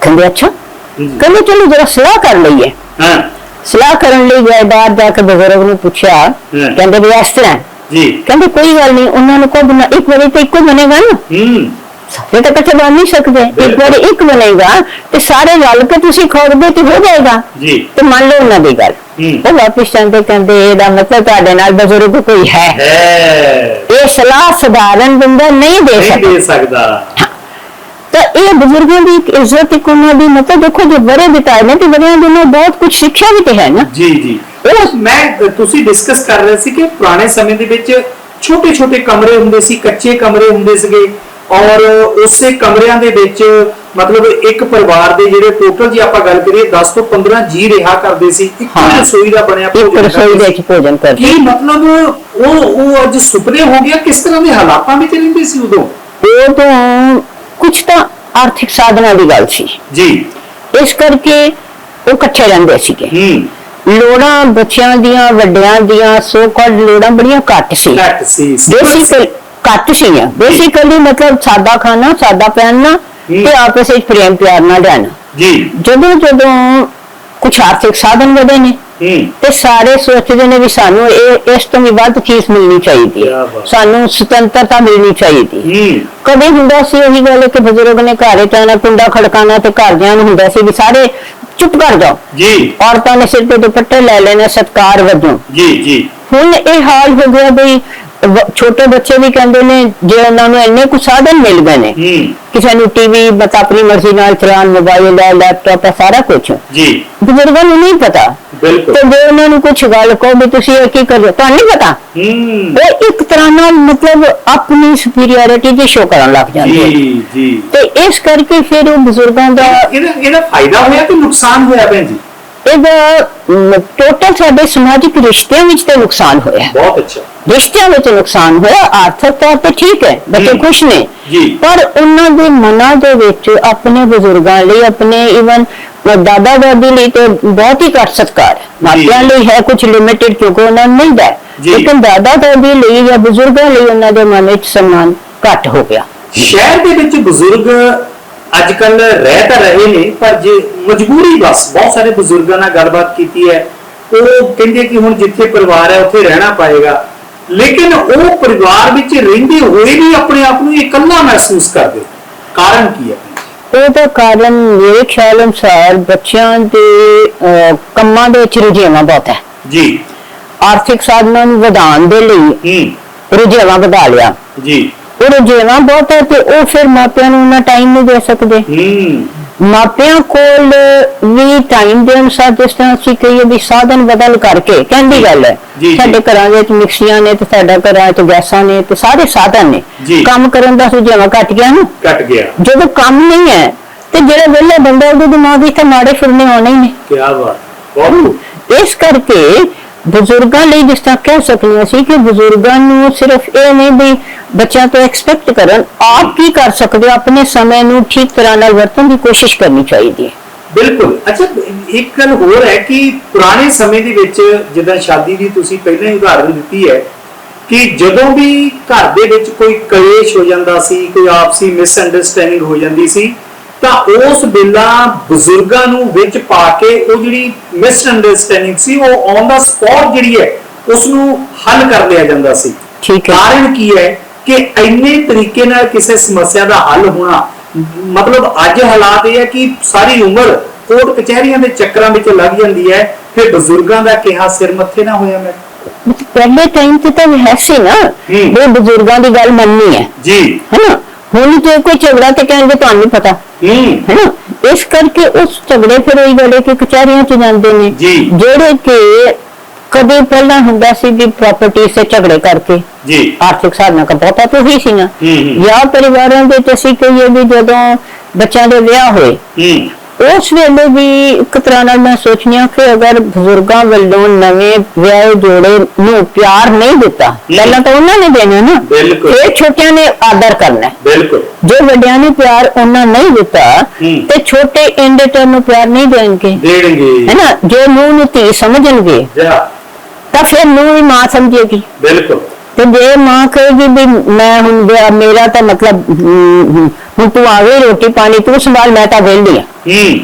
ਕਹਿੰਦੇ ਅੱਛਾ। ਹੂੰ। ਕਹਿੰਦੇ ਚਲੋ ਜਰਾ ਸਲਾਹ ਕਰ ਲਈਏ। ਹਾਂ। ਸਲਾਹ ਕਰਨ ਲਈ ਗਏ ਬਾਹਰ ਜਾ ਕੇ ਬਜ਼ੁਰਗ ਨੂੰ ਪੁੱਛਿਆ ਹਮ। ਕਹਿੰਦੇ ਵੀ ਇਸ ਤਰ੍ਹਾਂ ਹੈ। ਜੀ। ਕਹਿੰਦੇ ਕੋਈ ਗੱਲ ਨਹੀਂ ਉਹਨਾਂ ਨੂੰ ਕੋ ਬਣਾ ਇੱਕ ਵਾਰੀ ਤੇ ਇੱਕੋ ਬਣੇਗਾ ਨਾ। ਹੂੰ। ਸਾਰੇ ਤਾਂ ਇਕੱਠੇ ਬਣ ਨਹੀਂ ਸਕਦੇ। ਇੱਕ ਬਿਲਕੁਲ। ਵਾਰੀ ਇੱਕ ਬਣੇਗਾ ਤੇ ਸਾਰੇ ਰਲ ਕੇ ਤੁਸੀਂ ਖੋਦਦੇ ਤੇ ਹੋ ਜਾਏਗਾ। ਜੀ। ਤੇ ਮੰਨ ਲਓ ਉਹਨਾਂ ਦੀ ਗੱਲ। ਹੂੰ। ਉਹ ਵਾਪਿਸ ਜਾਂਦੇ ਕਹਿੰਦੇ ਇਹਦਾ ਮਤਲਬ ਤੁਹਾਡੇ ਨਾਲ ਬਜ਼ੁਰਗ ਕੋਈ ਹੈ। ਹੈ। ਇਹ ਸਲਾਹ ਸਧਾਰਨ ਬੰਦਾ ਨਹੀਂ ਦੇ ਨਹੀਂ ਸਕਦਾ। ਦੇ ਸਕਦਾ ਤਾਂ ਇਹ ਬਜ਼ੁਰਗਾਂ ਦੀ ਇੱਕ ਇੱਜ਼ਤ ਇੱਕ ਉਹਨਾਂ ਦੀ ਮਤਲਬ ਦੇਖੋ ਜੇ ਬੜੇ ਬਿਤਾਏ ਨੇ ਤੇ ਬੜਿਆਂ ਦੇ ਨਾਲ ਬਹੁਤ ਕੁਝ ਸਿੱਖਿਆ ਵੀ ਤੇ ਹੈ ਨਾ। ਜੀ ਜੀ। ਉਹ ਮੈਂ ਤੁਸੀਂ ਡਿਸਕਸ ਕਰ ਰਹੇ ਸੀ ਕਿ ਪੁਰਾਣੇ ਸਮੇਂ ਦੇ ਵਿੱਚ ਛੋਟੇ ਛੋਟੇ ਕਮਰੇ ਹੁੰਦੇ ਸੀ ਕੱਚੇ ਕਮਰੇ ਹੁੰਦੇ ਸੀਗੇ ਔਰ ਉਸੇ ਕਮਰਿਆਂ ਦੇ ਵਿੱਚ ਮਤਲਬ ਇੱਕ ਪਰਿਵਾਰ ਦੇ ਜਿਹੜੇ ਟੋਟਲ ਜੀ ਆਪਾਂ ਗੱਲ ਕਰੀਏ 10 ਤੋਂ 15 ਜੀ ਰਿਹਾ ਕਰਦੇ ਸੀ ਇੱਕ। ਰਸੋਈ ਦਾ ਬਣਿਆ ਇੱਕ ਰਸੋਈ ਦੇ ਵਿੱਚ ਭੋਜਨ। ਕਰਦੇ ਕੀ ਮਤਲਬ ਉਹ ਉਹ ਅੱਜ ਸੁਪਨੇ ਹੋ ਗਿਆ ਕਿਸ ਤਰ੍ਹਾਂ ਦੇ ਹਾਲਾਤਾਂ ਵਿੱਚ ਰਹਿੰਦੇ ਸੀ ਉਦੋਂ? ਉਹ ਤਾਂ ਕੁਝ ਤਾਂ ਆਰਥਿਕ ਸਾਧਨਾਂ ਦੀ ਗੱਲ ਸੀ। ਜੀ। ਇਸ ਕਰਕੇ ਉਹ ਇਕੱਠੇ ਰਹਿੰਦੇ ਸੀਗੇ। ਹੂੰ। ਲੋੜਾਂ ਬੱਚਿਆਂ ਦੀਆਂ ਵੱਡਿਆਂ ਦੀਆਂ ਸੋ ਕਾਲਡ ਲੋੜਾਂ ਬੜੀਆਂ ਘੱਟ ਸੀ। ਘੱਟ ਸੀ। ਬੇਸਿਕਲ ਘੱਟ ਸੀਆਂ ਬੇਸਿਕਲੀ ਮਤਲਬ ਸਾਦਾ ਖਾਣਾ ਸਾਦਾ ਪਹਿਨਣਾ ਤੇ ਆਪਸ ਵਿੱਚ ਪ੍ਰੇਮ ਪਿਆਰ ਨਾਲ ਰਹਿਣਾ। ਜੀ। ਜਦੋਂ ਜਦੋਂ ਕੁਝ ਆਰਥਿਕ ਸਾਧਨ ਵਧੇ ਨੇ। ਹੂੰ। ਤੇ ਸਾਰੇ ਸੋਚਦੇ ਨੇ ਵੀ ਸਾਨੂੰ ਇਹ ਇਸ ਤੋਂ ਵੀ ਵੱਧ ਚੀਜ਼ ਮਿਲਣੀ ਚਾਹੀਦੀ ਕਿਆ ਹੈ ਬਾਤ। ਸਾਨੂੰ ਸੁਤੰਤਰਤਾ ਮਿਲਣੀ ਚਾਹੀਦੀ ਹੈ। ਹੂੰ। ਕਦੇ ਹੁੰਦਾ ਸੀ ਉਹੀ ਗੱਲ ਕਿ ਬਜ਼ੁਰਗ ਨੇ ਘਰੇ ਜਾਣਾ ਕੁੰਡਾ ਖੜਕਾਣਾ ਤੇ ਘਰਦਿਆਂ ਨੂੰ ਹੁੰਦਾ ਸੀ ਵੀ ਸਾਰੇ ਚੁੱਪ ਕਰ ਜਾਓ। ਜੀ। ਔਰਤਾਂ ਨੇ ਸਿਰ ਤੇ ਦੁਪੱਟੇ ਲੈ ਲੈਣੇ ਸਤਕਾਰ ਵਜੋਂ। ਜੀ ਜੀ। ਹੁਣ ਇਹ ਹਾਲ ਹੋ ਗਿਆ ਵੀ ਵ- ਛੋਟੇ ਬੱਚੇ ਵੀ ਕਹਿੰਦੇ ਨੇ ਜੇ ਉਹਨਾਂ ਨੂੰ ਇੰਨੇ ਕੁ ਸਾਧਨ ਮਿਲ ਗਏ ਨੇ ਹੂੰ। ਕਿਸੇ ਨੂੰ ਟੀਵੀ ਮਤ ਆਪਣੀ ਮਰਜ਼ੀ ਨਾਲ ਚਲਾਉਣ ਮੋਬਾਈਲ ਹੈ ਲੈਪਟਾਪ ਹੈ ਸਾਰਾ ਕੁਝ ਜੀ। ਬਜ਼ੁਰਗਾਂ ਨੂੰ ਨਹੀਂ ਪਤਾ। ਬਿਲਕੁਲ। ਤੇ ਜੇ ਉਹਨਾਂ ਨੂੰ ਕੁਝ ਗੱਲ ਕਹੋ ਵੀ ਤੁਸੀਂ ਇਹ ਕੀ ਕਰ ਰਹੇ ਹੋ ਤੁਹਾਨੂੰ ਨਹੀਂ ਪਤਾ। ਹੂੰ। ਉਹ ਇੱਕ ਤਰ੍ਹਾਂ ਨਾਲ ਮਤਲਬ ਆਪਣੀ ਸੁਪੀਰੀਅਰਿਟੀ ਦੀ ਸ਼ੋ ਕਰਨ ਲੱਗ ਜਾਂਦੇ ਨੇ। ਜੀ ਜੀ। ਤੇ ਇਸ ਕਰਕੇ ਫਿਰ ਉਹ ਬਜ਼ੁਰਗਾਂ ਦਾ ਇਹਦਾ ਇਹਦਾ ਫਾਇਦਾ ਹੋਇਆ ਕਿ ਨੁਕਸਾਨ ਹੋਇਆ ਭੈਣ ਜੀ? ਇਹਦਾ ਟੋਟਲ ਸਾਡੇ ਸਮਾਜਿਕ ਰਿਸ਼ਤਿਆਂ ਵਿੱਚ ਤੇ ਨੁਕਸਾਨ ਹੋਇਆ ਬਹੁਤ ਅੱਛਾ। ਰਿਸ਼ਤਿਆਂ ਵਿੱਚ ਨੁਕਸਾਨ ਹੋਇਆ ਆਰਥਿਕ ਤੌਰ ਤੇ ਠੀਕ ਹੈ ਬੱਚੇ। ਖੁਸ਼ ਨੇ। ਪਰ ਉਹਨਾਂ ਦੇ ਮਨਾਂ ਦੇ ਵਿੱਚ ਆਪਣੇ ਬਜ਼ੁਰਗਾਂ ਲਈ ਆਪਣੇ ਇਵਨ ਦਾਦਾ ਦਾਦੀ ਲਈ ਤੇ ਬਹੁਤ ਹੀ ਘੱਟ ਸਤਿਕਾਰ ਮਾਪਿਆਂ ਲਈ ਹੈ ਕੁਝ ਲਿਮਿਟਿਡ ਕਿਉਂਕਿ ਉਹਨਾਂ ਨੂੰ ਮਿਲਦਾ। ਲੇਕਿਨ ਦਾਦਾ ਦਾਦੀ ਲਈ ਜਾਂ ਬਜ਼ੁਰਗਾਂ ਲਈ ਉਹਨਾਂ ਦੇ ਮਨ ਵਿੱਚ ਸਨਮਾਨ ਘੱਟ ਹੋ ਗਿਆ। ਸ਼ਹਿਰ ਦੇ ਵਿੱਚ ਬਜ਼ੁਰਗ ਅੱਜ ਕੱਲ ਰਹਿ ਤਾਂ ਰਹੇ ਨੇ ਪਰ ਜੇ ਮਜਬੂਰੀ ਬਸ ਬਹੁਤ ਸਾਰੇ ਬਜ਼ੁਰਗਾਂ ਨਾਲ ਗੱਲਬਾਤ ਕੀਤੀ ਹੈ। ਉਹ ਕਹਿੰਦੇ ਕਿ ਹੁਣ ਜਿੱਥੇ ਪਰਿਵਾਰ ਹੈ ਉੱਥੇ ਰਹਿਣਾ ਪਏਗਾ। ਲੇਕਿਨ ਉਹ ਪਰਿਵਾਰ ਵਿੱਚ ਰਹਿੰਦੇ ਹੋਏ ਵੀ ਆਪਣੇ ਆਪ ਨੂੰ ਇਕੱਲਾ ਮਹਿਸੂਸ ਕਰਦੇ। ਕਾਰਨ ਕੀ ਹੈ? ਉਹਦਾ ਕਾਰਨ ਮੇਰੇ ਖਿਆਲ ਅਨੁਸਾਰ ਬੱਚਿਆਂ ਦੇ ਕੰਮਾਂ ਦੇ ਵਿੱਚ ਰੁਝੇਵਾਂ ਬਹੁਤ ਹੈ। ਜੀ। ਆਰਥਿਕ ਸਾਧਨਾਂ ਨੂੰ ਵਧਾਉਣ ਦੇ ਲਈ ਹੂੰ। ਰੁਝੇਵਾਂ ਵਧਾ ਲਿਆ। ਜੀ। ਉਹ ਰੁਝੇਵਾਂ ਬਹੁਤ ਹੈ ਤੇ ਉਹ ਫਿਰ ਮਾਪਿਆਂ ਨੂੰ ਉਹਨਾਂ ਟਾਈਮ ਨਹੀਂ ਦੇ ਸਕਦੇ। ਹੂੰ। ਮਾਪਿਆਂ ਕੋਲ ਵੀ ਟਾਈਮ ਦੇ ਅਨੁਸਾਰ ਜਿਸ ਤਰ੍ਹਾਂ ਅਸੀਂ ਕਹੀਏ ਵੀ ਸਾਧਨ ਬਦਲ ਕਰਕੇ ਕਹਿੰਦੀ ਗੱਲ ਹੈ। ਸਾਡੇ ਘਰਾਂ ਵਿੱਚ ਮਿਕਸੀਆਂ ਨੇ ਤੇ ਸਾਡਾ ਘਰਾਂ 'ਚ ਗੈਸਾਂ ਨੇ ਤੇ ਸਾਰੇ ਸਾਧਨ ਨੇ। ਕੰਮ ਕਰਨ ਦਾ ਸੁਝਾਵਾ ਘਟ ਗਿਆ ਨਾ? ਕੱਟ ਗਿਆ। ਜਦੋਂ ਕੰਮ ਨਹੀਂ ਹੈ ਤੇ ਜਿਹੜਾ ਵਿਹਲਾ ਬੰਦਾ ਉਹਦੇ ਦਿਮਾਗ ਵਿੱਚ ਤਾਂ ਮਾੜੇ ਫਿਰਨੇ ਆਉਣੇ ਹੀ ਨੇ। ਕੀ ਬਾਤ ਬਹੁਤ ਇਸ ਕਰਕੇ ਬਜ਼ੁਰਗਾਂ ਲਈ ਜਿਸ ਤਰ੍ਹਾਂ ਕਹਿ ਸਕਦੇ ਹਾਂ ਅਸੀਂ ਕਿ ਬਜ਼ੁਰਗਾਂ ਨੂੰ ਸਿਰਫ ਇਹ ਨਹੀਂ ਵੀ ਬੱਚਿਆਂ ਤੋਂ ਐਕਸਪੈਕਟ ਕਰਨ, ਆਪ ਕੀ ਕਰ ਸਕਦੇ ਹੋ, ਆਪਣੇ ਸਮੇਂ ਨੂੰ ਠੀਕ ਤਰ੍ਹਾਂ ਨਾਲ ਵਰਤਣ ਦੀ ਕੋਸ਼ਿਸ਼ ਕਰਨੀ ਚਾਹੀਦੀ ਹੈ। ਬਿਲਕੁਲ। ਅੱਛਾ, ਇੱਕ ਗੱਲ ਹੋਰ ਹੈ ਕਿ ਪੁਰਾਣੇ ਸਮੇਂ ਦੇ ਵਿੱਚ ਜਿੱਦਾਂ ਸ਼ਾਦੀ ਦੀ ਤੁਸੀਂ ਪਹਿਲਾਂ ਹੀ ਉਦਾਹਰਨ ਦਿੱਤੀ ਹੈ ਕਿ ਜਦੋਂ ਵੀ ਘਰ ਦੇ ਵਿੱਚ ਕੋਈ ਕਲੇਸ਼ ਹੋ ਜਾਂਦਾ ਸੀ, ਕੋਈ ਆਪਸੀ ਮਿਸਅੰਡਰਸਟੈਂਡਿੰਗ ਹੋ ਜਾਂਦੀ ਸੀ ਤਾਂ ਉਸ ਵੇਲਾ ਬਜ਼ੁਰਗਾਂ ਨੂੰ ਵਿੱਚ ਪਾ ਕੇ ਉਹ ਜਿਹੜੀ ਮਿਸਅੰਡਰਸਟੈਂਡਿੰਗ ਸੀ ਉਹ ਔਨ ਦਾ ਸਪੌਟ ਜਿਹੜੀ ਹੈ ਉਸ ਨੂੰ ਹੱਲ ਕਰ ਲਿਆ ਜਾਂਦਾ ਸੀ। ਠੀਕ ਹੈ। ਕਾਰਨ ਕੀ ਹੈ ਕਿ ਇੰਨੇ ਤਰੀਕੇ ਨਾਲ ਕਿਸੇ ਸਮੱਸਿਆ ਦਾ ਹੱਲ ਹੋਣਾ ਮਤਲਬ ਅੱਜ ਹਾਲਾਤ ਇਹ ਹੈ ਕਿ ਸਾਰੀ ਉਮਰ ਕੋਰਟ ਕਚਹਿਰੀਆਂ ਦੇ ਚੱਕਰਾਂ ਵਿੱਚ ਲੱਗ ਜਾਂਦੀ ਹੈ ਫਿਰ ਬਜ਼ੁਰਗਾਂ ਦਾ ਕਿਹਾ ਸਿਰ ਮੱਥੇ ਨਾ ਹੋਇਆ ਮੈਂ। ਪਹਿਲੇ ਟਾਈਮ ਤੇ ਤਾਂ ਹੈ ਸੀ ਨਾ ਹੂੰ। ਉਹ ਬਜ਼ੁਰਗਾਂ ਦੀ ਗੱਲ ਮੰਨਣੀ ਹੈ। ਜੀ। ਹੈਨਾ? ਹੁਣ ਜੇ ਕੋਈ ਝਗੜਾ ਤੇ ਕਹਿਣਗੇ ਤੁਹਾਨੂੰ ਨਹੀਂ ਪਤਾ। ਹੂੰ। ਹੈਨਾ? ਇਸ ਕਰਕੇ ਉਸ ਝਗੜੇ ਫਿਰ ਉਹੀ ਗੱਲ ਹੈ ਕਿ ਕਚਹਿਰੀਆਂ 'ਚ ਜਾਂਦੇ ਨੇ। ਜੀ। ਜਿਹੜੇ ਕਿ ਕਦੇ ਪਹਿਲਾਂ ਹੁੰਦਾ ਸੀ ਵੀ ਪ੍ਰਾਪਰਟੀ ਸੇ ਝਗੜੇ ਕਰਕੇ ਜੀ। ਆਰਥਿਕ ਸਾਧਨਾਂ ਦਾ ਬਹੁਤਾ ਤਾਂ ਹੀ ਸੀ ਨਾ ਹੂੰ, ਹੂੰ। ਜਾਂ ਪਰਿਵਾਰਾਂ ਦੇ ਅਸੀਂ ਕਹੀਏ ਵੀ ਜਦੋਂ ਬੱਚਿਆਂ ਦੇ ਵਿਆਹ ਹੋਏ ਹੂੰ। ਉਸ ਵੇਲੇ ਵੀ ਇੱਕ ਤਰ੍ਹਾਂ ਨਾਲ ਮੈਂ ਸੋਚਨੀ ਹਾਂ ਕਿ ਅਗਰ ਬਜ਼ੁਰਗਾਂ ਵੱਲੋਂ ਨਵੇਂ ਵਿਆਹੇ ਜੋੜੇ ਨੂੰ ਪਿਆਰ ਨਹੀਂ ਦਿੱਤਾ ਪਹਿਲਾਂ ਤਾਂ ਉਹਨਾਂ ਨੇ ਦੇਣਾ ਨਾ ਬਿਲਕੁਲ। ਫਿਰ ਛੋਟਿਆਂ ਨੇ ਆਦਰ ਕਰਨਾ। ਹੈ। ਬਿਲਕੁਲ। ਜੇ ਵੱਡਿਆਂ ਨੇ ਪਿਆਰ ਉਹਨਾਂ ਨਹੀਂ ਦਿੱਤਾ। ਤੇ ਛੋਟੇ ਇੰਡੇਟਰ ਨੂੰ ਪਿਆਰ ਨਹੀਂ ਦੇਣਗੇ। ਦੇਣਗੇ। ਹੈਨਾ ਜੇ ਨੂੰ ਨੂੰ ਧੀ ਸਮਝਣਗੇ ਜਾ ਤਾਂ ਫਿਰ ਨੂੰ ਵੀ ਮਾਂ ਸਮਝੇਗੀ। ਬਿਲਕੁਲ। ਤੇ ਜੇ ਮਾਂ ਕਹੇਗੀ ਵੀ ਮੈਂ ਹੁਣ ਵਿਆਹ- ਮੇਰਾ ਤਾਂ ਮਤਲਬ ਹਮ, ਹੁਣ ਤੂੰ ਆ ਗਈ ਰੋਟੀ ਪਾਣੀ ਤੂੰ ਸੰਭਾਲ ਮੈਂ ਤਾਂ ਵਿਹਲੀ ਆ। ਹੂੰ।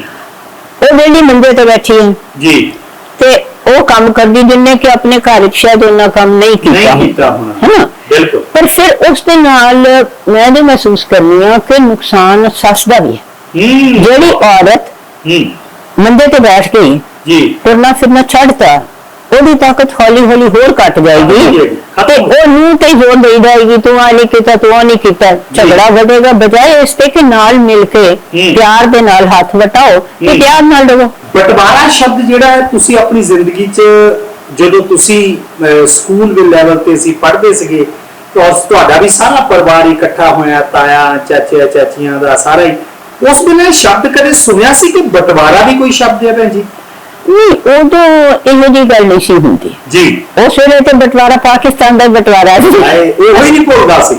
ਉਹ ਵਿਹਲੀ ਮੰਜੇ ਤੇ ਬੈਠੀ ਹੈ ਜੀ। ਤੇ ਉਹ ਕੰਮ ਕਰਦੀ ਜਿੰਨੇ ਕਿ ਆਪਣੇ ਘਰ ਵਿੱਚ ਸ਼ਾਇਦ ਉਹਨਾਂ ਕੰਮ ਨਹੀਂ ਕੀਤਾ। ਨਹੀਂ ਕੀਤਾ ਹੋਣਾ। ਹੈਨਾ? ਬਿਲਕੁਲ। ਪਰ ਫਿਰ ਉਸ ਦੇ ਨਾਲ ਮੈਂ ਇਹ ਮਹਿਸੂਸ ਕਰਨੀ ਆ ਕਿ ਨੁਕਸਾਨ ਸੱਸ ਦਾ ਵੀ ਹੈ। ਹੂੰ। ਜਿਹੜੀ ਔਰਤ ਹੂੰ। ਮੰਜੇ ਤੇ ਬੈਠ ਗਈ ਜੀ। ਤੁਰਨਾ ਫਿਰਨਾ ਛੱਡਤਾ। ਉਹਦੀ ਤਾਕਤ ਹੌਲੀ ਹੌਲੀ ਹੋਰ ਘਟ ਜਾਏਗੀ। ਤੇ ਉਹ ਨੂੰ ਤੇ ਜ਼ੋਰ ਦੇ ਜਾਏਗੀ ਤੂੰ ਆ ਨਹੀਂ ਕੀਤਾ ਤੂੰ ਆ ਨਹੀਂ ਕੀਤਾ। ਝਗੜਾ ਵਧੇਗਾ ਬਜਾਏ ਇਸ ਤੇ ਕਿ ਨਾਲ ਮਿਲ ਕੇ ਪਿਆਰ ਦੇ ਨਾਲ ਹੱਥ ਵਟਾਓ ਤੇ। ਪਿਆਰ ਨਾਲ ਰਹੋ। ਬਟਵਾਰਾ ਸ਼ਬਦ ਜਿਹੜਾ ਹੈ ਤੁਸੀਂ ਆਪਣੀ ਜ਼ਿੰਦਗੀ 'ਚ ਜਦੋਂ ਤੁਸੀਂ ਸਕੂਲ ਦੇ ਲੈਵਲ ਤੇ ਸੀ ਪੜ੍ਹਦੇ ਸੀਗੇ ਤਾਂ ਤੁਹਾਡਾ ਵੀ ਸਾਰਾ ਪਰਿਵਾਰ ਇਕੱਠਾ ਹੋਇਆ ਤਾਇਆ ਚਾਚੇ ਚਾਚੀਆਂ ਦਾ ਸਾਰਾ ਹੀ। ਉਸ ਵੇਲੇ ਸ਼ਬਦ ਕਦੇ ਸੁਣਿਆ ਸੀ ਕਿ ਬਟਵਾਰਾ ਵੀ ਕੋਈ ਸ਼ਬਦ ਹੈ ਭੈਣ ਜੀ? ਨਹੀਂ ਉਦੋਂ ਇਹੋ ਜਿਹੀ ਗੱਲ ਨਹੀਂ ਸੀ ਹੁੰਦੀ। ਜੀ। ਉਸ ਵੇਲੇ ਤੇ ਬਟਵਾਰਾ ਪਾਕਿਸਤਾਨ ਦਾ ਹੀ ਬਟਵਾਰਾ ਸੀ। ਆਏ ਉਹ ਹੀ ਨਹੀਂ ਭੁੱਲਦਾ ਸੀ।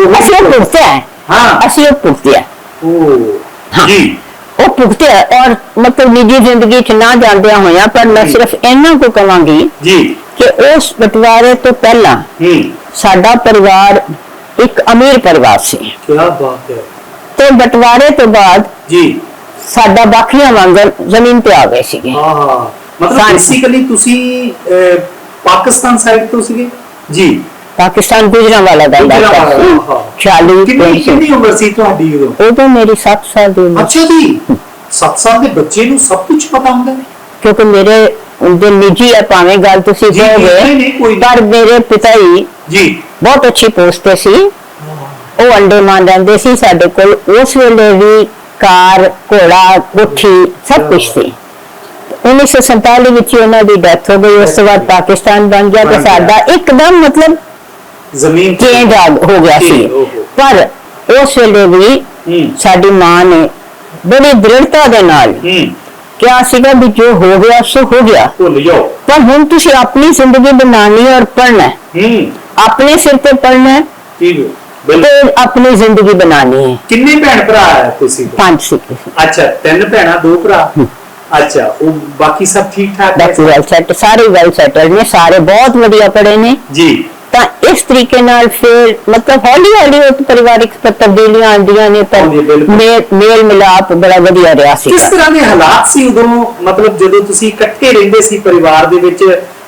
ਉਹ ਹੀ ਅਸੀਂ ਉਹ ਹੈ। ਹਾਂ। ਅਸੀਂ ਉਹ ਭੁਗਤਿਆ। ਉਹ ਹਾਂ। ਜੀ। ਉਹ ਭੁਗਤਿਆ ਔਰ ਮਤਲਬ ਨਿੱਜੀ ਜ਼ਿੰਦਗੀ ਚ ਨਾ ਜਾਂਦਿਆਂ ਹੋਇਆਂ ਪਰ ਮੈਂ। ਸਿਰਫ ਇਹਨਾਂ ਕੋ ਕਵਾਂਗੀ ਜੀ। ਕਿ ਉਸ ਬਟਵਾਰੇ ਤੋਂ ਪਹਿਲਾਂ ਹੂੰ। ਸਾਡਾ ਪਰਿਵਾਰ ਇੱਕ ਅਮੀਰ ਪਰਿਵਾਰ ਸੀ। ਕੀ ਬਾਤ ਹੈ। ਤੇ ਬਟਵਾਰੇ ਤੋਂ ਬਾਅਦ ਜੀ। ਸਾਡਾ ਬਾਕੀਆਂ ਵਾਂਗਰ ਜ਼ਮੀਨ ਤੇ ਆ ਗਏ ਸੀਗੇ। ਹਾਂ ਹਾਂ। ਮਤਲਬ ਬੇਸਿਕਲੀ ਤੁਸੀਂ ਅਹ, ਪਾਕਿਸਤਾਨ ਸਾਈਡ ਤੋਂ ਸੀਗੇ? ਜੀ। ਪਾਕਿਸਤਾਨ ਗੁਜਰਾਂ ਵਾਲਾ ਦਾ ਗੁਜਰਾਂਵਾਲਾ, ਇਲਾਕਾ ਹਾਂ। ਸੀ 40 ਕਿੰਨੀ ਉਮਰ ਸੀ ਤੁਹਾਡੀ ਉਦੋਂ? ਉਦੋਂ ਮੇਰੀ 7 ਸਾਲ ਦੀ ਉਮਰ ਅੱਛਾ ਜੀ। 7 ਸਾਲ ਦੇ ਬੱਚੇ ਨੂੰ ਸਭ ਕੁਝ ਪਤਾ ਹੁੰਦਾ ਹੈ। ਕਿਉਂਕਿ ਮੇਰੇ ਦੇ ਨਿੱਜੀ ਹੈ ਭਾਵੇਂ ਗੱਲ ਤੁਸੀਂ ਜੀ, ਨਹੀਂ, ਨਹੀਂ, ਕਹੋਗੇ ਕੋਈ ਨਹੀਂ। ਪਰ ਮੇਰੇ ਪਿਤਾ ਜੀ। ਜੀ ਬਹੁਤ ਅੱਛੀ ਪੋਸਟ ਤੇ ਸੀ। ਉਹ ਅੰਡੇਮਾਨ ਰਹਿੰਦੇ ਸੀ ਸਾਡੇ ਕੋਲ। ਉਸ ਵੇਲੇ ਵੀ ਕਾਰ ਘੋੜਾ ਕੋਠੀ ਸਭ ਕੁਝ ਸੀ। 1947 ਵਿੱਚ ਹੀ ਉਹਨਾਂ ਦੀ ਡੈਥ ਹੋ ਗਈ। ਉਸ ਤੋਂ ਬਾਅਦ ਪਾਕਿਸਤਾਨ ਬਣ ਗਿਆ ਤੇ। ਸਾਡਾ ਇੱਕਦਮ ਮਤਲਬ ਜ਼ਮੀਨ ਚੇਂਜ ਹੋ ਗਿਆ ਸੀ। ਪਰ ਉਸ ਵੇਲੇ ਵੀ ਸਾਡੀ ਮਾਂ ਨੇ ਬੜੀ ਦ੍ਰਿੜਤਾ ਦੇ ਨਾਲ ਕਿਹਾ ਸੀਗਾ ਵੀ ਜੋ ਹੋ ਗਿਆ ਸੋ ਹੋ ਗਿਆ। ਭੁੱਲ ਜਾਓ। ਪਰ ਹੁਣ ਤੁਸੀਂ ਆਪਣੀ ਜ਼ਿੰਦਗੀ ਬਣਾਉਣੀ ਔਰ ਪੜ੍ਹਨਾ ਹੈ। ਆਪਣੇ ਸਿਰ ਤੇ ਪੜ੍ਹਨਾ ਹੈ। ਠੀਕ ਹੈ। ਬਿਲਕੁਲ ਤੇ ਆਪਣੀ ਜ਼ਿੰਦਗੀ ਬਣਾਉਣੀ ਹੈ। ਕਿੰਨੇ ਭੈਣ ਭਰਾ ਹੈ ਤੁਸੀਂ? ਪੰਜ ਸੀ। ਅੱਛਾ ਤਿੰਨ ਭੈਣਾਂ ਦੋ ਭਰਾ? ਅੱਛਾ ਉਹ ਬਾਕੀ ਸਭ ਠੀਕ ਠਾਕ ਹੈ ਵੈਲ ਸੈਟ ਸਾਰੇ ਵੈਲ ਸੈਟਲ ਨੇ ਸਾਰੇ ਬਹੁਤ ਵਧੀਆ ਪੜ੍ਹੇ ਨੇ। ਜੀ। ਤਾਂ ਇਸ ਤਰੀਕੇ ਨਾਲ ਫਿਰ ਮਤਲਬ ਹੌਲੀ ਹੌਲੀ ਉਹ ਪਰਿਵਾਰਿਕ ਤਬਦੀਲੀਆਂ ਆਉਂਦੀਆਂ ਨੇ ਤਾਂ ਬਿਲਕੁਲ। ਮੇਲ ਮੇਲ ਮਿਲਾਪ ਬੜਾ ਵਧੀਆ ਰਿਹਾ ਸੀ। ਕਿਸ ਤਰ੍ਹਾਂ ਦੇ ਹਾਲਾਤ ਸੀ ਉਦੋਂ? ਮਤਲਬ ਜਦੋਂ ਤੁਸੀਂ ਇਕੱਠੇ ਰਹਿੰਦੇ ਸੀ ਪਰਿਵਾਰ ਦੇ ਵਿੱਚ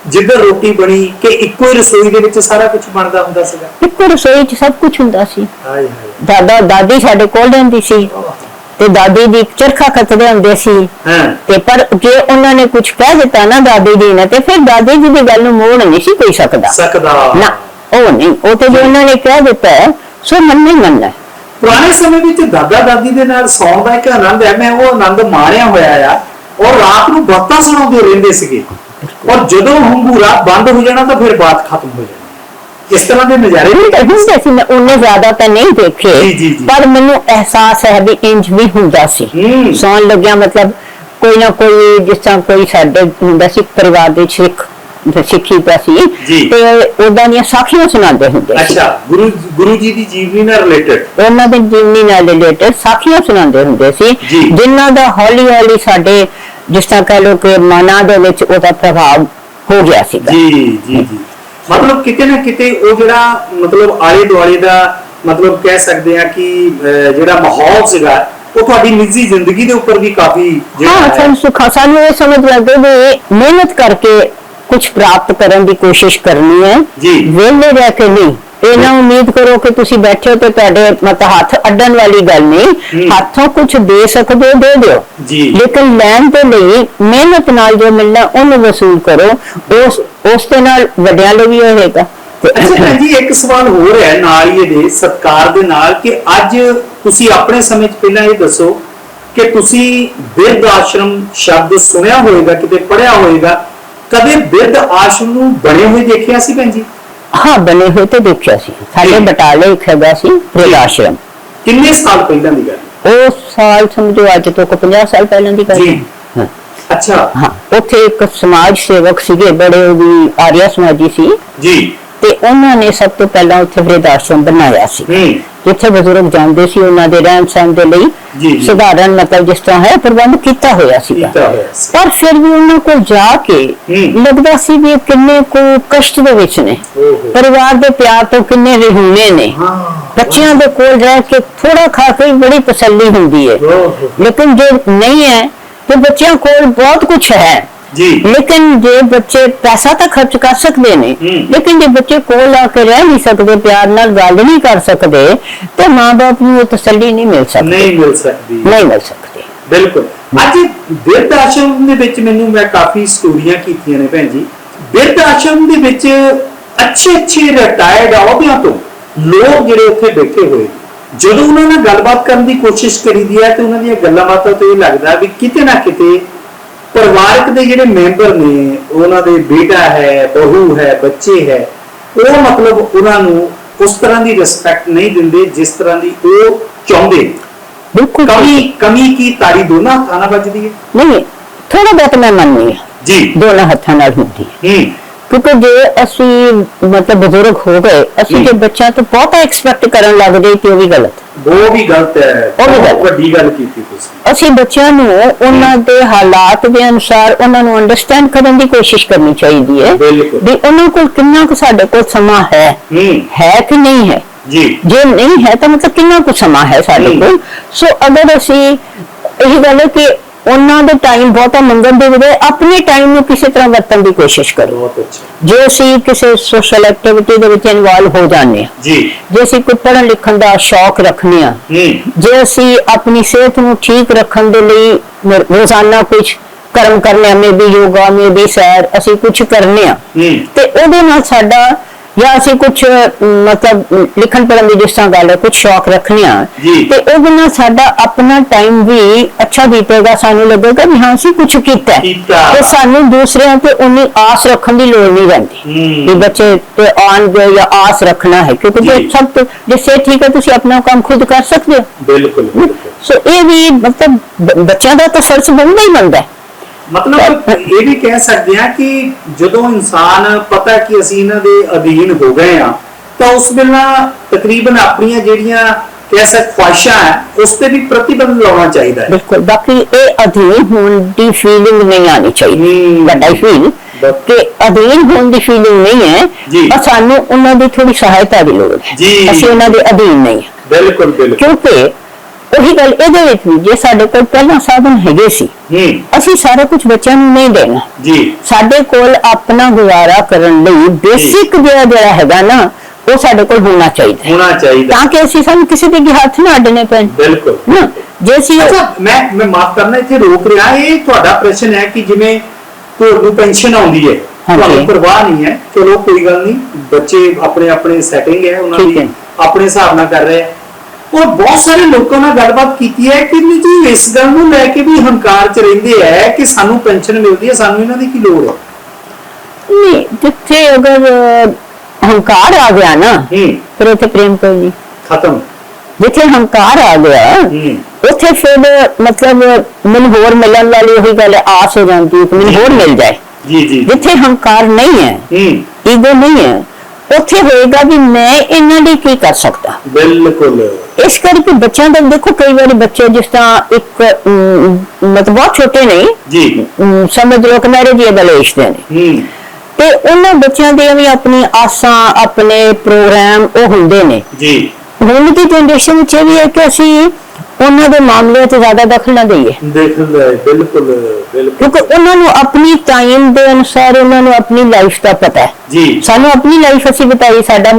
ਜਿੱਧਰ ਰੋਟੀ ਬਣੀ ਕਿ ਇੱਕੋ ਹੀ ਰਸੋਈ ਦੇ ਵਿੱਚ ਸਾਰਾ ਕੁਝ ਬਣਦਾ ਹੁੰਦਾ ਸੀਗਾ? ਇੱਕੋ ਰਸੋਈ 'ਚ ਸਭ ਕੁਝ ਹੁੰਦਾ ਸੀ। ਹਾਏ ਹਾਏ। ਦਾਦਾ ਦਾਦੀ ਸਾਡੇ ਕੋਲ ਰਹਿੰਦੀ ਸੀ ਤੇ ਦਾਦੀ ਦੀ ਚਰਖਾ ਕੱਤਦੇ ਹੁੰਦੇ ਸੀ। ਹਾਂ। ਤੇ ਪਰ ਜੇ ਉਹਨਾਂ ਨੇ ਕੁਝ ਕਹਿ ਦਿੱਤਾ ਨਾ ਦਾਦੀ ਜੀ ਨੇ ਤੇ ਫਿਰ ਦਾਦੀ ਜੀ ਦੀ ਗੱਲ ਨੂੰ ਮੋੜ ਨਹੀਂ ਸੀ ਕੋਈ ਸਕਦਾ। ਸਕਦਾ। ਨਾ ਉਹ ਨਹੀਂ ਉਹ ਤੇ ਜੇ ਉਹਨਾਂ ਨੇ ਕਹਿ ਦਿੱਤਾ ਹੈ, ਸੋ ਮੰਨਣਾ ਹੀ ਮੰਨਣਾ ਹੈ। ਪੁਰਾਣੇ ਸਮੇਂ ਵਿੱਚ ਦਾਦਾ ਦਾਦੀ ਦੇ ਨਾਲ ਸੌਣ ਦਾ ਇੱਕ ਆਨੰਦ ਹੈ ਮੈਂ ਉਹ ਆਨੰਦ ਮਾਣਿਆ ਹੋਇਆ ਆ। ਔਰ ਰਾਤ ਨੂੰ ਬਾਤਾਂ ਸੁਣਾਉਂਦੇ ਰਹਿੰਦੇ ਸੀਗੇ। ਔਰ ਜਦੋਂ ਹੰਗੂਰਾ ਬੰਦ ਹੋ ਜਾਣਾ ਤਾਂ ਫਿਰ ਬਾਤ ਖਤਮ ਹੋ ਜਾਣੀ ਇਸ ਤਰ੍ਹਾਂ ਦੇ ਨਜ਼ਾਰੇ ਵੀ ਹੁੰਦੇ ਹੁੰਦੇ ਸੀ ਮੈਂ ਉਹਨੇ ਜ਼ਿਆਦਾ ਤਾਂ ਨਹੀਂ ਦੇਖੇ ਜੀ, ਜੀ, ਜੀ। ਪਰ ਮੈਨੂੰ ਅਹਿਸਾਸ ਹੈ ਵੀ ਇੰਜ ਵੀ ਹੁੰਦਾ ਸੀ ਹੂੰ। ਸੌਣ ਲੱਗਿਆ ਮਤਲਬ ਕੋਈ ਨਾ ਕੋਈ ਜਿਸ ਤਰ੍ਹਾਂ ਕੋਈ ਸਾਡੇ ਹੁੰਦਾ ਸੀ ਪਰਿਵਾਰ ਦੇ ਸਿੱਖ ਸਿੱਖੀ ਦਾ ਸੀ ਜੀ। ਤੇ ਉਹਦਾਂ ਦੀਆਂ ਸਾਖੀਆਂ ਸੁਣਾਉਂਦੇ ਹੁੰਦੇ ਸੀ ਅੱਛਾ ਗੁਰੂ ਗੁਰੂ ਜੀ ਦੀ ਜੀਵਨੀ ਨਾਲ ਰਿਲੇਟਡ ਉਹਨਾਂ ਦੇ ਜੀਵਨੀ ਨਾਲ ਰਿਲੇਟਡ ਸਾਖੀਆਂ ਸੁਣਾਉਂਦੇ ਹੁੰਦੇ ਸੀ ਜੀ। ਜਿਨ੍ਹਾਂ ਦਾ ਹੌਲੀ ਹੌਲੀ ਸਾਡੇ ਜਿਸ ਤਰ੍ਹਾਂ ਕਹ ਲੋ ਕਿ ਮਨਾਂ ਦੇ ਵਿੱਚ ਉਹਦਾ ਪ੍ਰਭਾਵ ਹੋ ਗਿਆ ਸੀਗਾ। ਜੀ ਜੀ ਜੀ। ਮਤਲਬ ਕਿਤੇ ਨਾ ਕਿਤੇ ਉਹ ਜਿਹੜਾ ਮਤਲਬ ਆਲੇ ਦੁਆਲੇ ਦਾ ਮਤਲਬ ਕਹਿ ਸਕਦੇ ਆ ਕਿ ਜਿਹੜਾ ਮਾਹੌਲ ਸੀਗਾ ਉਹ ਤੁਹਾਡੀ ਨਿੱਜੀ ਜ਼ਿੰਦਗੀ ਦੇ ਉੱਪਰ ਵੀ ਕਾਫੀ ਜਿਹੜਾ ਹਾਂ ਹੈ, ਸਾਨੂੰ ਸੁਖਾ ਸਾਨੂੰ ਇਹ ਸਮਝ ਲੱਗਦਾ ਵੀ ਮਿਹਨਤ ਕਰਕੇ ਕੁਝ ਪ੍ਰਾਪਤ ਕਰਨ ਦੀ ਕੋਸ਼ਿਸ਼ ਕਰਨੀ ਹੈ। ਜੀ। ਵਿਹਲੇ ਰਹਿ ਕੇ ਨਹੀਂ। ਇਹ ਨਾ ਉਮੀਦ ਕਰੋ ਕਿ ਤੁਸੀਂ ਬੈਠੇ ਹੋ ਤੇ ਤੁਹਾਡੇ ਮਤ ਹੱਥ ਅੱਡਣ ਵਾਲੀ ਗੱਲ ਨਹੀਂ। ਹੱਥੋਂ ਕੁਝ ਦੇ ਸਕਦੇ ਦੇ ਦਿਓ। ਜੀ। ਲੇਕਿਨ ਲੈਣ ਦੇ ਲਈ ਮਿਹਨਤ ਨਾਲ ਜੋ ਮਿਲਣਾ ਉਹਨੂੰ ਵਸੂਲ ਕਰੋ। ਉਸ ਉਸ ਦੇ ਨਾਲ ਵੱਡਿਆਂ ਲਈ ਵੀ ਹੋਏਗਾ। ਤੇ ਅੱਛਾ ਭੈਣ ਜੀ ਇੱਕ ਸਵਾਲ ਹੋਰ ਹੈ ਨਾਲ ਹੀ ਇਹਦੇ ਸਤਕਾਰ ਦੇ ਨਾਲ ਕਿ ਅੱਜ ਤੁਸੀਂ ਆਪਣੇ ਸਮੇਂ 'ਚ ਪਹਿਲਾਂ ਇਹ ਦੱਸੋ ਕਿ ਤੁਸੀਂ ਬਿਰਧ ਆਸ਼ਰਮ ਸ਼ਬਦ ਸੁਣਿਆ ਹੋਵੇਗਾ ਕਿਤੇ ਪੜਿਆ ਹੋਵੇਗਾ ਕਦੇ ਬਿਰਧ ਆਸ਼ਰਮ ਨੂੰ ਬਣੇ ਹੋਏ ਦੇਖਿਆ ਸੀ ਭੈਣ ਜੀ? ਹਾਂ ਬਣੇ ਹੋਏ ਤੇ ਦੇਖਿਆ ਸੀ। ਸਾਡੇ ਜੀ। ਬਟਾਲੇ ਇੱਕ ਹੈਗਾ ਸੀ ਪ੍ਰੇਲਾਸ਼ਰਮ ਕਿੰਨੇ? ਸਾਲ ਪਹਿਲਾਂ ਦੀ ਗੱਲ? ਉਹ ਸਾਲ ਸਮਝੋ ਅੱਜ ਤੋਂ ਕੋ 50 ਸਾਲ ਪਹਿਲਾਂ ਦੀ ਗੱਲ ਜੀ। ਹੈ। ਹਾਂ। ਅੱਛਾ। ਹਾਂ ਉੱਥੇ ਇੱਕ ਸਮਾਜ ਸੇਵਕ ਸੀਗੇ ਬੜੇ ਵੀ ਆਰਿਆ ਸਮਾਜੀ ਸੀ। ਜੀ। ਤੇ ਉਹਨਾਂ ਨੇ ਸਭ ਤੋਂ ਪਹਿਲਾਂ ਉੱਥੇ ਵ੍ਰਿਧ ਆਸ਼ਰਮ ਬਣਾਇਆ ਸੀ। ਹੂੰ। ਜਿੱਥੇ ਬਜ਼ੁਰਗ ਜਾਂਦੇ ਸੀ ਉਹਨਾਂ ਦੇ ਰਹਿਣ ਸਹਿਣ ਦੇ ਲਈ। ਸਧਾਰਨ ਮਤਲਬ ਜਿਸ ਤਰ੍ਹਾਂ ਹੈ ਪ੍ਰਬੰਧ ਕੀਤਾ ਹੋਇਆ ਸੀ ਪਰ ਫਿਰ ਵੀ ਉਹਨਾਂ ਕੋਲ ਜਾ ਕੇ। ਲੱਗਦਾ ਸੀ ਵੀ ਕਿੰਨੇ ਕੋ ਕਸ਼ਟ ਦੇ ਵਿੱਚ ਨੇ। ਪਰਿਵਾਰ ਦੇ ਪਿਆਰ ਤੋਂ ਕਿੰਨੇ ਰਿਹੂਨੇ ਨੇ ਬੱਚਿਆਂ ਦੇ ਕੋਲ ਰਹਿ ਕੇ ਥੋੜਾ ਖਾ ਕੇ ਬੜੀ ਤਸੱਲੀ ਹੁੰਦੀ ਹੈ। ਲੇਕਿਨ ਜੇ ਨਹੀਂ ਹੈ ਤੇ ਬੱਚਿਆਂ ਕੋਲ ਬਹੁਤ ਕੁਝ ਹੈ ਜੀ। ਲੇਕਿਨ ਜੇ ਬੱਚੇ ਪੈਸਾ ਤਾਂ ਖਰਚ ਕਰ ਸਕਦੇ ਨੇ। ਲੇਕਿਨ ਜੇ ਬੱਚੇ ਕੋਲ ਆ ਕੇ ਰਹਿ ਨਹੀਂ ਸਕਦੇ ਪਿਆਰ ਨਾਲ ਗੱਲ ਨਹੀਂ ਕਰ ਸਕਦੇ ਤੇ ਮਾਪੇ ਨੂੰ ਉਹ ਤਸੱਲੀ ਨਹੀਂ ਮਿਲ ਸਕਦੀ। ਨਹੀਂ ਮਿਲ ਸਕਦੀ। ਨਹੀਂ ਮਿਲ ਸਕਦੀ। ਬਿਲਕੁਲ। ਅੱਜ ਬਿਰਧ ਆਸ਼ਰਮ ਦੇ ਵਿੱਚ ਮੈਨੂੰ ਮੈਂ ਕਾਫੀ ਸਟੋਰੀਆਂ ਕੀਤੀਆਂ ਨੇ ਭੈਣ ਜੀ। ਬਿਰਧ ਆਸ਼ਰਮ ਦੇ ਵਿੱਚ ਅੱਛੇ ਅੱਛੇ ਰਿਟਾਇਰਡ ਅਹੁਦਿਆਂ ਤੋਂ ਲੋਕ ਜਿਹੜੇ ਉੱਥੇ ਬੈਠੇ ਹੋਏ ਜਦੋਂ ਉਹਨਾਂ ਨਾਲ ਗੱਲਬਾਤ ਕਰਨ ਦੀ ਕੋਸ਼ਿਸ਼ ਕਰੀਦੀ ਹੈ ਤੇ ਉਹਨਾਂ ਦੀਆਂ ਗੱਲਾਂ ਬਾਤਾਂ ਤੋਂ ਇਹ ਲੱਗਦਾ ਵੀ ਕਿਤੇ ਨਾ ਕਿਤੇ ਪਰਿਵਾਰਕ ਦੇ ਜਿਹੜੇ ਮੈਂਬਰ ਨੇ ਉਹਨਾਂ ਦੇ ਬੇਟਾ ਹੈ ਬਹੂ ਹੈ ਬੱਚੇ ਹੈ ਉਹ ਮਤਲਬ ਉਹਨਾਂ ਨੂੰ ਉਸ ਤਰ੍ਹਾਂ ਦੀ ਰਿਸਪੈਕਟ ਨਹੀਂ ਦਿੰਦੇ ਜਿਸ ਤਰ੍ਹਾਂ ਦੀ ਉਹ ਚਾਹੁੰਦੇ। ਬਿਲਕੁਲ ਕਮੀ ਕਮੀ ਕੀ ਤਾੜੀ ਦੋਨਾਂ ਹੱਥਾਂ ਨਾਲ ਵੱਜਦੀ ਹੈ? ਨਹੀਂ ਥੋੜਾ ਬਹੁਤ ਮੈਂ ਮੰਨਨੀ ਹਾਂ। ਜੀ। ਦੋਨਾਂ ਹੱਥਾਂ ਨਾਲ ਹੁੰਦੀ ਹੈ। ਹੂੰ। ਕਿਉਂਕਿ ਜੇ ਅਸੀਂ ਮਤਲਬ ਬਜ਼ੁਰਗ ਹੋ ਗਏ ਅਸੀਂ। ਜੇ ਬੱਚਿਆਂ ਤੋਂ ਬਹੁਤਾ ਐਕਸਪੈਕਟ ਕਰਨ ਲੱਗ ਜਾਈਏ ਤੇ ਉਹ ਵੀ ਗਲਤ। ਉਹ ਵੀ ਗਲਤ ਹੈ। ਉਹ ਵੀ ਗਲਤ। ਵੱਡੀ ਗੱਲ ਕੀਤੀ ਤੁਸੀਂ। ਅਸੀਂ ਬੱਚਿਆਂ ਨੂੰ ਉਹਨਾਂ ਦੇ ਹਾਲਾਤ ਦੇ ਅਨੁਸਾਰ ਉਹਨਾਂ ਨੂੰ ਅੰਡਰਸਟੈਂਡ ਕਰਨ ਦੀ ਕੋਸ਼ਿਸ਼ ਕਰਨੀ ਚਾਹੀਦੀ ਹੈ ਵੀ ਉਹਨਾਂ ਕੋਲ ਕਿੰਨਾ ਕੁ ਸਾਡੇ ਕੋਲ ਸਮਾਂ ਹੈ। ਹੂੰ। ਕਿ ਨਹੀਂ ਹੈ? ਜੀ। ਜੇ ਨਹੀਂ ਹੈ ਤਾਂ ਮਤਲਬ ਕਿੰਨਾ ਕੁ ਸਮਾਂ ਹੈ ਸਾਡੇ। ਕੋਲ? ਸੋ ਅਗਰ ਅਸੀਂ ਇਹ ਗੱਲ ਹੈ ਕਿ ਉਹਨਾਂ ਦੇ ਟਾਈਮ ਬਹੁਤਾ ਮੰਗਣ ਦੇ ਬਜਾਏ ਆਪਣੇ ਟਾਈਮ ਨੂੰ ਕਿਸੇ ਤਰ੍ਹਾਂ ਵਰਤਣ ਦੀ ਕੋਸ਼ਿਸ਼ ਕਰੋ। ਜੇ ਅਸੀਂ ਕਿਸੇ ਸੋਸ਼ਲ ਐਕਟੀਵਿਟੀ ਦੇ ਵਿੱਚ ਇਨਵੋਲਵ ਹੋ ਜਾਂਦੇ ਹਾਂ ਜੀ। ਜੇ ਅਸੀਂ ਕੋਈ ਪੜ੍ਹਨ ਲਿਖਣ ਦਾ ਸ਼ੌਕ ਹਾਂ ਹੂੰ। ਜੇ ਅਸੀਂ ਆਪਣੀ ਸਿਹਤ ਨੂੰ ਠੀਕ ਰੱਖਣ ਦੇ ਲਈ ਰੋਜ਼ਾਨਾ ਕੁਝ ਕਰਮ ਕਰਨੇ ਮੇ ਵੀ ਯੋਗਾ ਮੇ ਵੀ ਸੈਰ ਅਸੀਂ ਕੁਝ ਕਰਨੇ ਆ ਹੂੰ। ਤੇ ਉਹਦੇ ਨਾਲ ਸਾਡਾ ਜਾਂ ਅਸੀਂ ਕੁਝ ਮਤਲਬ ਲਿਖਣ ਪੜ੍ਹਨ ਦੀ ਜਿਸ ਤਰ੍ਹਾਂ ਗੱਲ ਹੈ ਕੁਝ ਸ਼ੌਕ ਰੱਖਣੇ ਆ। ਤੇ ਉਹਦੇ ਨਾਲ ਸਾਡਾ ਆਪਣਾ ਟਾਈਮ ਵੀ ਅੱਛਾ ਬੀਤੇਗਾ ਸਾਨੂੰ ਲੱਗੇਗਾ ਵੀ ਹਾਂ ਅਸੀਂ ਕੁਝ ਕੀਤਾ। ਤੇ ਸਾਨੂੰ ਦੂਸਰਿਆਂ ਤੇ ਉਨੀ ਆਸ ਰੱਖਣ ਦੀ ਲੋੜ ਨਹੀਂ ਰਹਿੰਦੀ। ਵੀ ਬੱਚੇ ਤੇ ਆਉਣਗੇ ਜਾਂ ਆਸ ਰੱਖਣਾ ਹੈ ਕਿਉਂਕਿ ਜੇ। ਸਭ ਜੇ ਸੇ ਠੀਕ ਹੈ ਤੁਸੀਂ ਆਪਣਾ ਕੰਮ ਖੁਦ ਕਰ ਸਕਦੇ ਹੋ ਬਿਲਕੁਲ ਸੋ ਇਹ ਵੀ ਮਤਲਬ ਬੱਚਿਆਂ ਦਾ ਤਾਂ ਫਰਜ਼ ਬਣਦਾ ਹੀ ਬਣਦਾ ਹੈ ਮਤਲਬ ਇਹ ਵੀ ਕਹਿ ਸਕਦੇ ਹਾਂ ਕਿ ਜਦੋਂ ਇਨਸਾਨ ਪਤਾ ਕਿ ਅਸੀਂ ਇਹਨਾਂ ਦੇ ਅਧੀਨ ਹੋ ਗਏ ਆ ਤਾਂ ਉਸ ਵੇਲੇ ਤਕਰੀਬਨ ਆਪਣੀਆਂ ਜਿਹੜੀਆਂ ਸਕ ਖੁਆਇਸ਼ਾਂ ਹੈ ਉਸ ਤੇ ਵੀ ਪ੍ਰਤੀਬੰਧ ਲਾਉਣਾ ਚਾਹੀਦਾ ਹੈ ਬਿਲਕੁਲ ਬਾਕੀ ਇਹ ਅਧੀਨ ਹੋਣ ਦੀ ਫੀਲਿੰਗ ਨਹੀਂ ਆਣੀ ਚਾਹੀਦੀ ਆਈ ਫੀਲ। ਕਿ ਅਧੀਨ ਹੋਣ ਦੀ ਫੀਲਿੰਗ ਨਹੀਂ ਹੈ। ਪਰ ਸਾਨੂੰ ਉਹਨਾਂ ਦੀ ਥੋੜੀ ਸਹਾਇਤਾ ਦੀ ਲੋੜ ਹੈ। ਅਸੀਂ ਉਹਨਾਂ ਦੇ ਅਧੀਨ ਨਹੀਂ ਬਿਲਕੁਲ ਬਿਲਕੁਲ ਕਿਉਂਕਿ ਉਹੀ ਗੱਲ ਇਹਦੇ ਵਿੱਚ ਵੀ ਜੇ ਸਾਡੇ ਕੋਲ ਪਹਿਲਾਂ ਸਾਧਨ ਹੈਗੇ ਸੀ ਹੂੰ। ਅਸੀਂ ਸਾਰਾ ਕੁਝ ਬੱਚਿਆਂ ਨੂੰ ਨਹੀਂ ਦੇਣਾ। ਜੀ। ਸਾਡੇ ਕੋਲ ਆਪਣਾ ਗੁਜ਼ਾਰਾ ਕਰਨ ਲਈ ਬੇਸਿਕ ਜਿਹੜਾ ਜਿਹੜਾ ਹੈਗਾ ਨਾ ਉਹ ਸਾਡੇ ਕੋਲ ਹੋਣਾ ਚਾਹੀਦਾ। ਹੈ। ਹੋਣਾ ਚਾਹੀਦਾ। ਤਾਂ ਕਿ ਅਸੀਂ ਸਾਨੂੰ ਕਿਸੇ ਦੇ ਅੱਗੇ ਹੱਥ ਨਾ ਅੱਡਣੇ ਪੈਣ। ਬਿਲਕੁਲ। ਨਾ ਜੇ ਅਸੀਂ ਅੱਛਾ ਮੈਂ ਮੈਂ ਮਾਫ ਕਰਨਾ ਇੱਥੇ ਰੋਕ ਰਿਹਾ ਇਹ ਤੁਹਾਡਾ ਪ੍ਰਸ਼ਨ ਹੈ ਕਿ ਜਿਵੇਂ ਤੁਹਾਨੂੰ ਪੈਨਸ਼ਨ ਆਉਂਦੀ ਹੈ ਹਾਂਜੀ। ਤੁਹਾਨੂੰ ਪਰਵਾਹ ਨਹੀਂ ਹੈ ਚਲੋ ਕੋਈ ਗੱਲ ਨਹੀਂ ਬੱਚੇ ਆਪਣੇ ਆਪਣੇ ਸੈਟਿੰਗ ਹੈ ਉਹਨਾਂ ਠੀਕ ਦੀ ਹੈ। ਆਪਣੇ ਹਿਸਾਬ ਨਾਲ ਕਰ ਰਹੇ ਆ ਔਰ ਬਹੁਤ ਸਾਰੇ ਲੋਕਾਂ ਨਾਲ ਗੱਲਬਾਤ ਕੀਤੀ ਹੈ ਕਿ ਨਹੀਂ ਜੀ ਇਸ ਗੱਲ ਨੂੰ ਲੈ ਕੇ ਵੀ ਹੰਕਾਰ ਚ ਰਹਿੰਦੇ ਹੈ ਕਿ ਸਾਨੂੰ ਪੈਨਸ਼ਨ ਮਿਲਦੀ ਹੈ ਸਾਨੂੰ ਇਹਨਾਂ ਦੀ ਕੀ ਲੋੜ ਹੈ ਨਹੀਂ ਜਿੱਥੇ ਅਗਰ ਹੰਕਾਰ ਆ ਗਿਆ ਨਾ ਫਿਰ ਉੱਥੇ ਪ੍ਰੇਮ ਕੋਈ ਨਹੀਂ ਖਤਮ। ਜਿੱਥੇ ਹੰਕਾਰ ਆ ਗਿਆ ਉੱਥੇ ਫਿਰ ਮਤਲਬ ਮੈਨੂੰ ਹੋਰ ਮਿਲਣ ਵਾਲੀ ਉਹੀ ਗੱਲ ਆਸ ਹੋ ਜਾਂਦੀ ਹੈ ਕਿ ਮੈਨੂੰ ਹੋਰ ਮਿਲ ਜਾਏ। ਜੀ ਜੀ। ਜਿੱਥੇ ਹੰਕਾਰ ਨਹੀਂ ਹੈ ਹੂੰ। ਈਗੋ ਨਹੀਂ ਹੈ ਉੱਥੇ ਹੋਏਗਾ ਵੀ ਮੈਂ ਇਹਨਾਂ ਲਈ ਕੀ ਕਰ ਸਕਦਾ। ਬਿਲਕੁਲ। ਇਸ ਕਰਕੇ ਬੱਚਿਆਂ ਦਾ ਦੇਖੋ ਕਈ ਵਾਰੀ ਬੱਚੇ ਜਿਸ ਤਰ੍ਹਾਂ ਇੱਕ ਮਤਲਬ ਬਹੁਤ ਛੋਟੇ ਨਹੀਂ ਜੀ। ਸਮਝ ਲਓ ਕਿ ਮੈਰਿਜੇਬਲ ਏਜ ਦੇ ਨੇ। ਹੂੰ। ਤੇ ਉਹਨਾਂ ਬੱਚਿਆਂ ਦੇ ਵੀ ਆਪਣੀ ਆਸਾਂ ਆਪਣੇ ਪ੍ਰੋਗਰਾਮ ਉਹ ਹੁੰਦੇ ਨੇ। ਜੀ। ਹੁਣ ਦੀ ਜਨਰੇਸ਼ਨ ਇਹ ਵੀ ਹੈ ਕਿ ਅਸੀਂ ਉਹਨਾਂ ਦੇ ਮਾਮਲੇ 'ਚ ਜ਼ਿਆਦਾ ਦਖਲ ਨਾ ਦਈਏ। ਦੇਖ ਲੈ ਬਿਲਕੁਲ ਬਿਲਕੁਲ। ਕਿਉਂਕਿ ਉਹਨਾਂ ਨੂੰ ਆਪਣੀ ਟਾਈਮ ਦੇ ਅਨੁਸਾਰ ਉਹਨਾਂ ਨੂੰ ਆਪਣੀ ਲਾਈਫ ਦਾ ਪਤਾ ਹੈ। ਜੀ। ਸਾਨੂੰ ਆਪਣੀ ਲਾਈਫ ਅਸੀਂ ਬਤਾਈ ਸਾਡਾ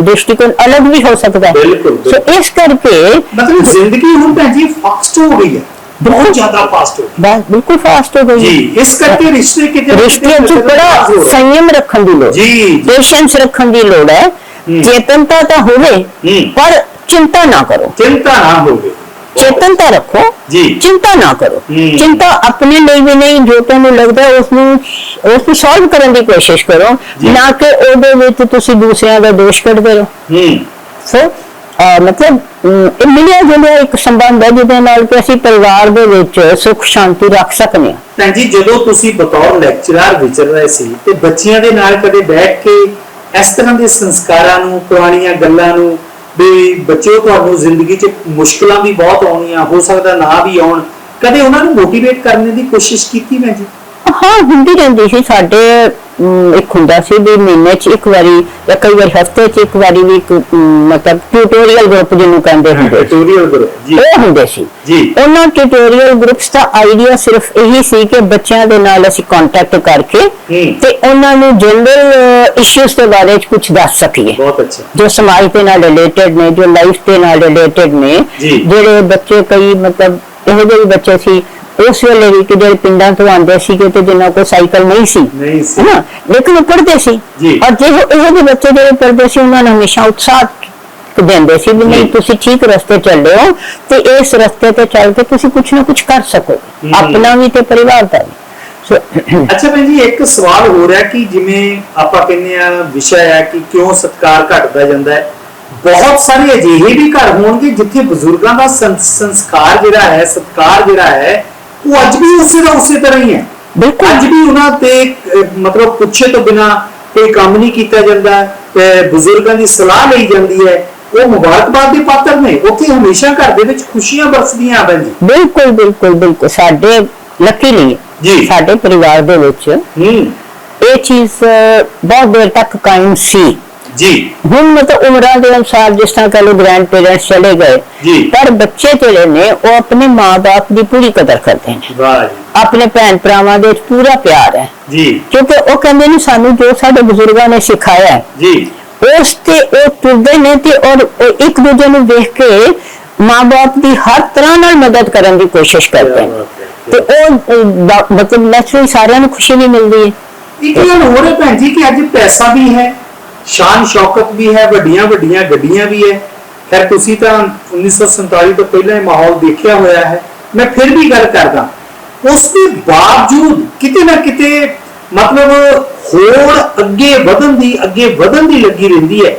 ਦ੍ਰਿਸ਼ਟੀਕੋਣ ਅਲੱਗ ਵੀ ਹੋ ਸਕਦਾ ਹੈ। ਬਿਲਕੁਲ, ਸੋ ਇਸ ਕਰਕੇ ਮਤਲਬ ਜ਼ਿੰਦਗੀ ਹੁਣ ਭੈਣ ਜੀ ਫਾਸਟ ਹੋ ਗਈ ਹੈ। ਬਹੁਤ ਜ਼ਿਆਦਾ ਫਾਸਟ ਹੋ ਬਸ ਬਿਲਕੁਲ ਫਾਸਟ ਹੋ ਗਈ ਗਈ ਜੀ ਇਸ ਕਰਕੇ ਰਿਸ਼ਤੇ ਕਿਤੇ ਰਿਸ਼ਤੇ 'ਚ ਬੜਾ ਸੰਯਮ ਰੱਖਣ ਦੀ ਲੋੜ ਜੀ ਜੀ, ਪੇਸ਼ੈਂਸ ਰੱਖਣ ਦੀ ਲੋੜ ਹੂੰ। ਚੇਤਨਤਾ ਤਾਂ ਹੋਵੇ। ਪਰ ਚਿੰਤਾ ਨਾ ਕਰੋ। ਚਿੰਤਾ ਨਾ ਹੋਵੇ। ਚੇਤਨਤਾ ਰੱਖੋ ਜੀ। ਚਿੰਤਾ ਨਾ ਕਰੋ। ਚਿੰਤਾ ਆਪਣੇ ਲਈ ਵੀ ਨਹੀਂ ਜੋ ਤੁਹਾਨੂੰ ਲੱਗਦਾ ਉਸ ਨੂੰ ਉਸ ਨੂੰ ਸੋਲਵ ਕਰਨ ਦੀ ਕੋਸ਼ਿਸ਼ ਕਰੋ। ਨਾ ਕਿ ਉਹਦੇ ਵਿੱਚ ਤੁਸੀਂ ਦੂਸਰਿਆਂ ਦਾ ਦੋਸ਼ ਕੱਢਦੇ ਰਹੋ ਹੂੰ। ਸੋ ਮਤਲਬ ਇਹ ਮਿਲਿਆ ਜੁਲਿਆ ਇੱਕ ਸੰਬੰਧ ਹੈ ਜਿਹਦੇ ਨਾਲ ਕਿ ਅਸੀਂ ਪਰਿਵਾਰ ਦੇ ਵਿੱਚ ਸੁੱਖ ਸ਼ਾਂਤੀ ਰੱਖ ਸਕਦੇ ਹਾਂ। ਭੈਣ ਜੀ ਜਦੋਂ ਤੁਸੀਂ ਬਤੌਰ ਲੈਕਚਰਰ ਵਿਚਰ ਰਹੇ ਸੀ ਤੇ ਬੱਚਿਆਂ ਦੇ ਨਾਲ ਕਦੇ ਬੈਠ ਕੇ ਇਸ ਤਰ੍ਹਾਂ ਦੇ ਸੰਸਕਾਰਾਂ ਨੂੰ, ਪੁਰਾਣੀਆਂ ਗੱਲਾਂ ਨੂੰ ਵੀ ਬੱਚਿਓ ਤੁਹਾਨੂੰ ਜ਼ਿੰਦਗੀ 'ਚ ਮੁਸ਼ਕਲਾਂ ਵੀ ਬਹੁਤ ਆਉਣੀਆਂ, ਹੋ ਸਕਦਾ ਨਾ ਵੀ ਆਉਣ। ਕਦੇ ਉਹਨਾਂ ਨੂੰ ਮੋਟੀਵੇਟ ਕਰਨ ਦੀ ਕੋਸ਼ਿਸ਼ ਕੀਤੀ ਮੈਂ ਜੀ? ਹਾਂ, ਹੁੰਦੀ ਰਹਿੰਦੀ ਸੀ ਸਾਡੇ ਇੱਕ ਹੁੰਦਾ ਸੀ ਵੀ ਮਹੀਨੇ 'ਚ ਇੱਕ ਵਾਰੀ ਜਾਂ ਕਈ ਵਾਰ ਹਫ਼ਤੇ 'ਚ ਇੱਕ ਵਾਰੀ ਵੀ ਮਤਲਬ ਟਿਊਟੋਰੀਅਲ ਗਰੁੱਪ ਜਿਹਨੂੰ ਕਹਿੰਦੇ ਹੁੰਦੇ ਟਿਊਟੋਰੀਅਲ ਕਰੋ ਜੀ। ਉਹ ਹੁੰਦੇ ਸੀ। ਜੀ। ਉਹਨਾਂ ਟਿਊਟੋਰੀਅਲ ਗਰੁੱਪਸ ਦਾ ਆਈਡੀਆ ਸਿਰਫ ਇਹੀ ਸੀ ਕਿ ਬੱਚਿਆਂ ਦੇ ਨਾਲ ਅਸੀਂ ਕੰਟੈਕਟ ਕਰਕੇ। ਤੇ ਉਹਨਾਂ ਨੂੰ ਜਨਰਲ ਇਸ਼ੂਜ਼ ਦੇ ਬਾਰੇ ਕੁਝ ਦੱਸ ਸਕੀਏ। ਬਹੁਤ ਅੱਛਾ। ਜੋ ਸਮਾਜ ਦੇ ਨਾਲ ਰਿਲੇਟਡ ਨੇ ਜੋ ਲਾਈਫ ਦੇ ਨਾਲ ਰਿਲੇਟਡ ਨੇ। ਜਿਹੜੇ ਬੱਚੇ ਕਈ ਮਤਲਬ ਇਹੋ ਜਿਹੇ ਬੱਚੇ ਸੀ ਉਸ ਵੇਲੇ ਵੀ ਕਿ ਜਿਹੜੇ ਪਿੰਡਾਂ ਤੋਂ ਆਉਂਦੇ ਸੀਗੇ ਤੇ ਜਿਨ੍ਹਾਂ ਕੋਲ ਸਾਈਕਲ ਨਹੀਂ ਸੀ। ਨਹੀਂ ਸੀ। ਹੈਨਾ? ਲੇਕਿਨ ਉਹ ਪੜ੍ਹਦੇ ਸੀ। ਜੀ। ਔਰ ਜਿਹੋ ਇਹੋ ਜਿਹੇ ਬੱਚੇ ਜਿਹੜੇ ਪੜ੍ਹਦੇ ਸੀ ਉਹਨਾਂ ਨੂੰ ਹਮੇਸ਼ਾ ਉਤਸ਼ਾਹ ਦਿੰਦੇ ਸੀ ਵੀ ਨਹੀਂ ਜੀ। ਤੁਸੀਂ ਠੀਕ ਰਸਤੇ ਚੱਲੇ ਹੋ ਤੇ ਇਸ ਰਸਤੇ ਤੇ ਚੱਲ ਕੇ ਤੁਸੀਂ ਕੁਝ ਨਾ ਕੁਝ ਕਰ ਸਕੋ। ਹਮ। ਆਪਣਾ ਵੀ ਤੇ ਪਰਿਵਾਰ ਦਾ ਵੀ। ਸੋ ਅੱਛਾ ਭੈਣ ਜੀ ਇੱਕ ਸਵਾਲ ਹੋ ਰਿਹਾ ਕਿ ਜਿਵੇਂ ਆਪਾਂ ਕਹਿੰਦੇ ਆ ਵਿਸ਼ਾ ਹੈ ਕਿ ਕਿਉਂ ਸਤਕਾਰ ਘਟਦਾ ਜਾਂਦਾ ਹੈ? ਬਹੁਤ ਸਾਰੇ ਅਜਿਹੇ ਵੀ ਘਰ ਹੋਣਗੇ ਜਿੱਥੇ ਬਜ਼ੁਰਗਾਂ ਦਾ ਸੰ- ਸੰਸਕਾਰ ਜਿਹੜਾ ਹੈ ਸਤਕਾਰ ਜਿਹੜਾ ਹੈ ਉਹ ਅੱਜ ਵੀ ਉਸੇ ਦਾ ਉਸੇ ਤਰ੍ਹਾਂ ਹੀ ਹੈ। ਬਿਲਕੁਲ। ਅੱਜ ਵੀ ਉਹਨਾਂ ਤੇ ਮਤਲਬ ਪੁੱਛੇ ਤੋਂ ਬਿਨਾ ਕੋਈ ਕੰਮ ਨਹੀਂ ਕੀਤਾ ਜਾਂਦਾ ਤੇ ਬਜ਼ੁਰਗਾਂ ਦੀ ਸਲਾਹ ਲਈ ਜਾਂਦੀ ਹੈ। ਉਹ ਮੁਬਾਰਕਬਾਦ ਦੇ ਪਾਤਰ ਨੇ ਉੱਥੇ ਹਮੇਸ਼ਾ ਘਰ ਦੇ ਵਿੱਚ ਖੁਸ਼ੀਆਂ ਬਰਸਦੀਆਂ ਆ ਜੀ। ਬਿਲਕੁਲ ਬਿਲਕੁਲ ਬਿਲਕੁਲ। ਸਾਡੇ ਲੱਕੀਲੀ ਜੀ। ਸਾਡੇ ਪਰਿਵਾਰ ਦੇ ਵਿੱਚ ਹੂੰ। ਇਹ ਚੀਜ਼ ਬਹੁਤ ਦੇਰ ਤੱਕ ਕਾਇਮ ਸੀ। ਜੀ। ਹੁਣ ਮਤਲਬ ਉਮਰਾਂ ਦੇ ਅਨੁਸਾਰ ਜਿਸ ਤਰ੍ਹਾਂ ਕਹ ਲੋ ਗ੍ਰੈਂਡ ਪੇਰੈਂਟਸ ਚਲੇ ਗਏ ਜੀ। ਪਰ ਬੱਚੇ ਜਿਹੜੇ ਨੇ ਉਹ ਆਪਣੇ ਮਾਪੇ ਦੀ ਪੂਰੀ ਕਦਰ ਕਰਦੇ ਨੇ। ਵਾਹ ਜੀ। ਆਪਣੇ ਭੈਣ ਭਰਾਵਾਂ ਦੇ ਪੂਰਾ ਪਿਆਰ ਹੈ। ਜੀ। ਕਿਉਂਕਿ ਉਹ ਕਹਿੰਦੇ ਨੇ ਸਾਨੂੰ ਜੋ ਸਾਡੇ ਬਜ਼ੁਰਗਾਂ ਨੇ ਸਿਖਾਇਆ ਹੈ ਜੀ। ਉਸ ਤੇ ਉਹ ਤੁਰਦੇ ਨੇ ਤੇ ਔਰ ਉਹ ਇੱਕ ਦੂਜੇ ਨੂੰ ਦੇਖ ਕੇ ਮਾਂ-ਬਾਪ ਦੀ ਹਰ ਤਰ੍ਹਾਂ ਨਾਲ ਮਦਦ ਕਰਨ ਦੀ ਕੋਸ਼ਿਸ਼ ਕਰਦੇ ਨੇ। ਤੇ ਉਹ ਮਤਲਬ ਨੈਚੁਰਲੀ ਸਾਰਿਆਂ ਨੂੰ ਖੁਸ਼ੀ ਵੀ ਮਿਲਦੀ ਹੈ। ਇੱਕ ਗੱਲ ਹੋਰ ਹੈ ਭੈਣ ਜੀ ਕਿ ਅੱਜ ਪੈਸਾ ਵੀ ਹੈ। ਸ਼ਾਨ ਸ਼ੌਕਤ ਵੀ ਹੈ ਵੱਡੀਆਂ ਵੱਡੀਆਂ ਗੱਡੀਆਂ ਵੀ ਹੈ। ਖੈਰ ਤੁਸੀਂ ਤਾਂ 1947 ਤੋਂ ਪਹਿਲਾਂ ਇਹ ਮਾਹੌਲ ਦੇਖਿਆ ਹੋਇਆ ਹੈ। ਮੈਂ ਫਿਰ ਵੀ ਗੱਲ ਕਰਦਾ ਉਸ ਦੇ ਬਾਵਜੂਦ ਕਿਤੇ ਨਾ ਕਿਤੇ ਮਤਲਬ ਹੋਰ ਅੱਗੇ ਵਧਣ ਦੀ ਅੱਗੇ ਵਧਣ ਦੀ ਲੱਗੀ ਰਹਿੰਦੀ ਹੈ।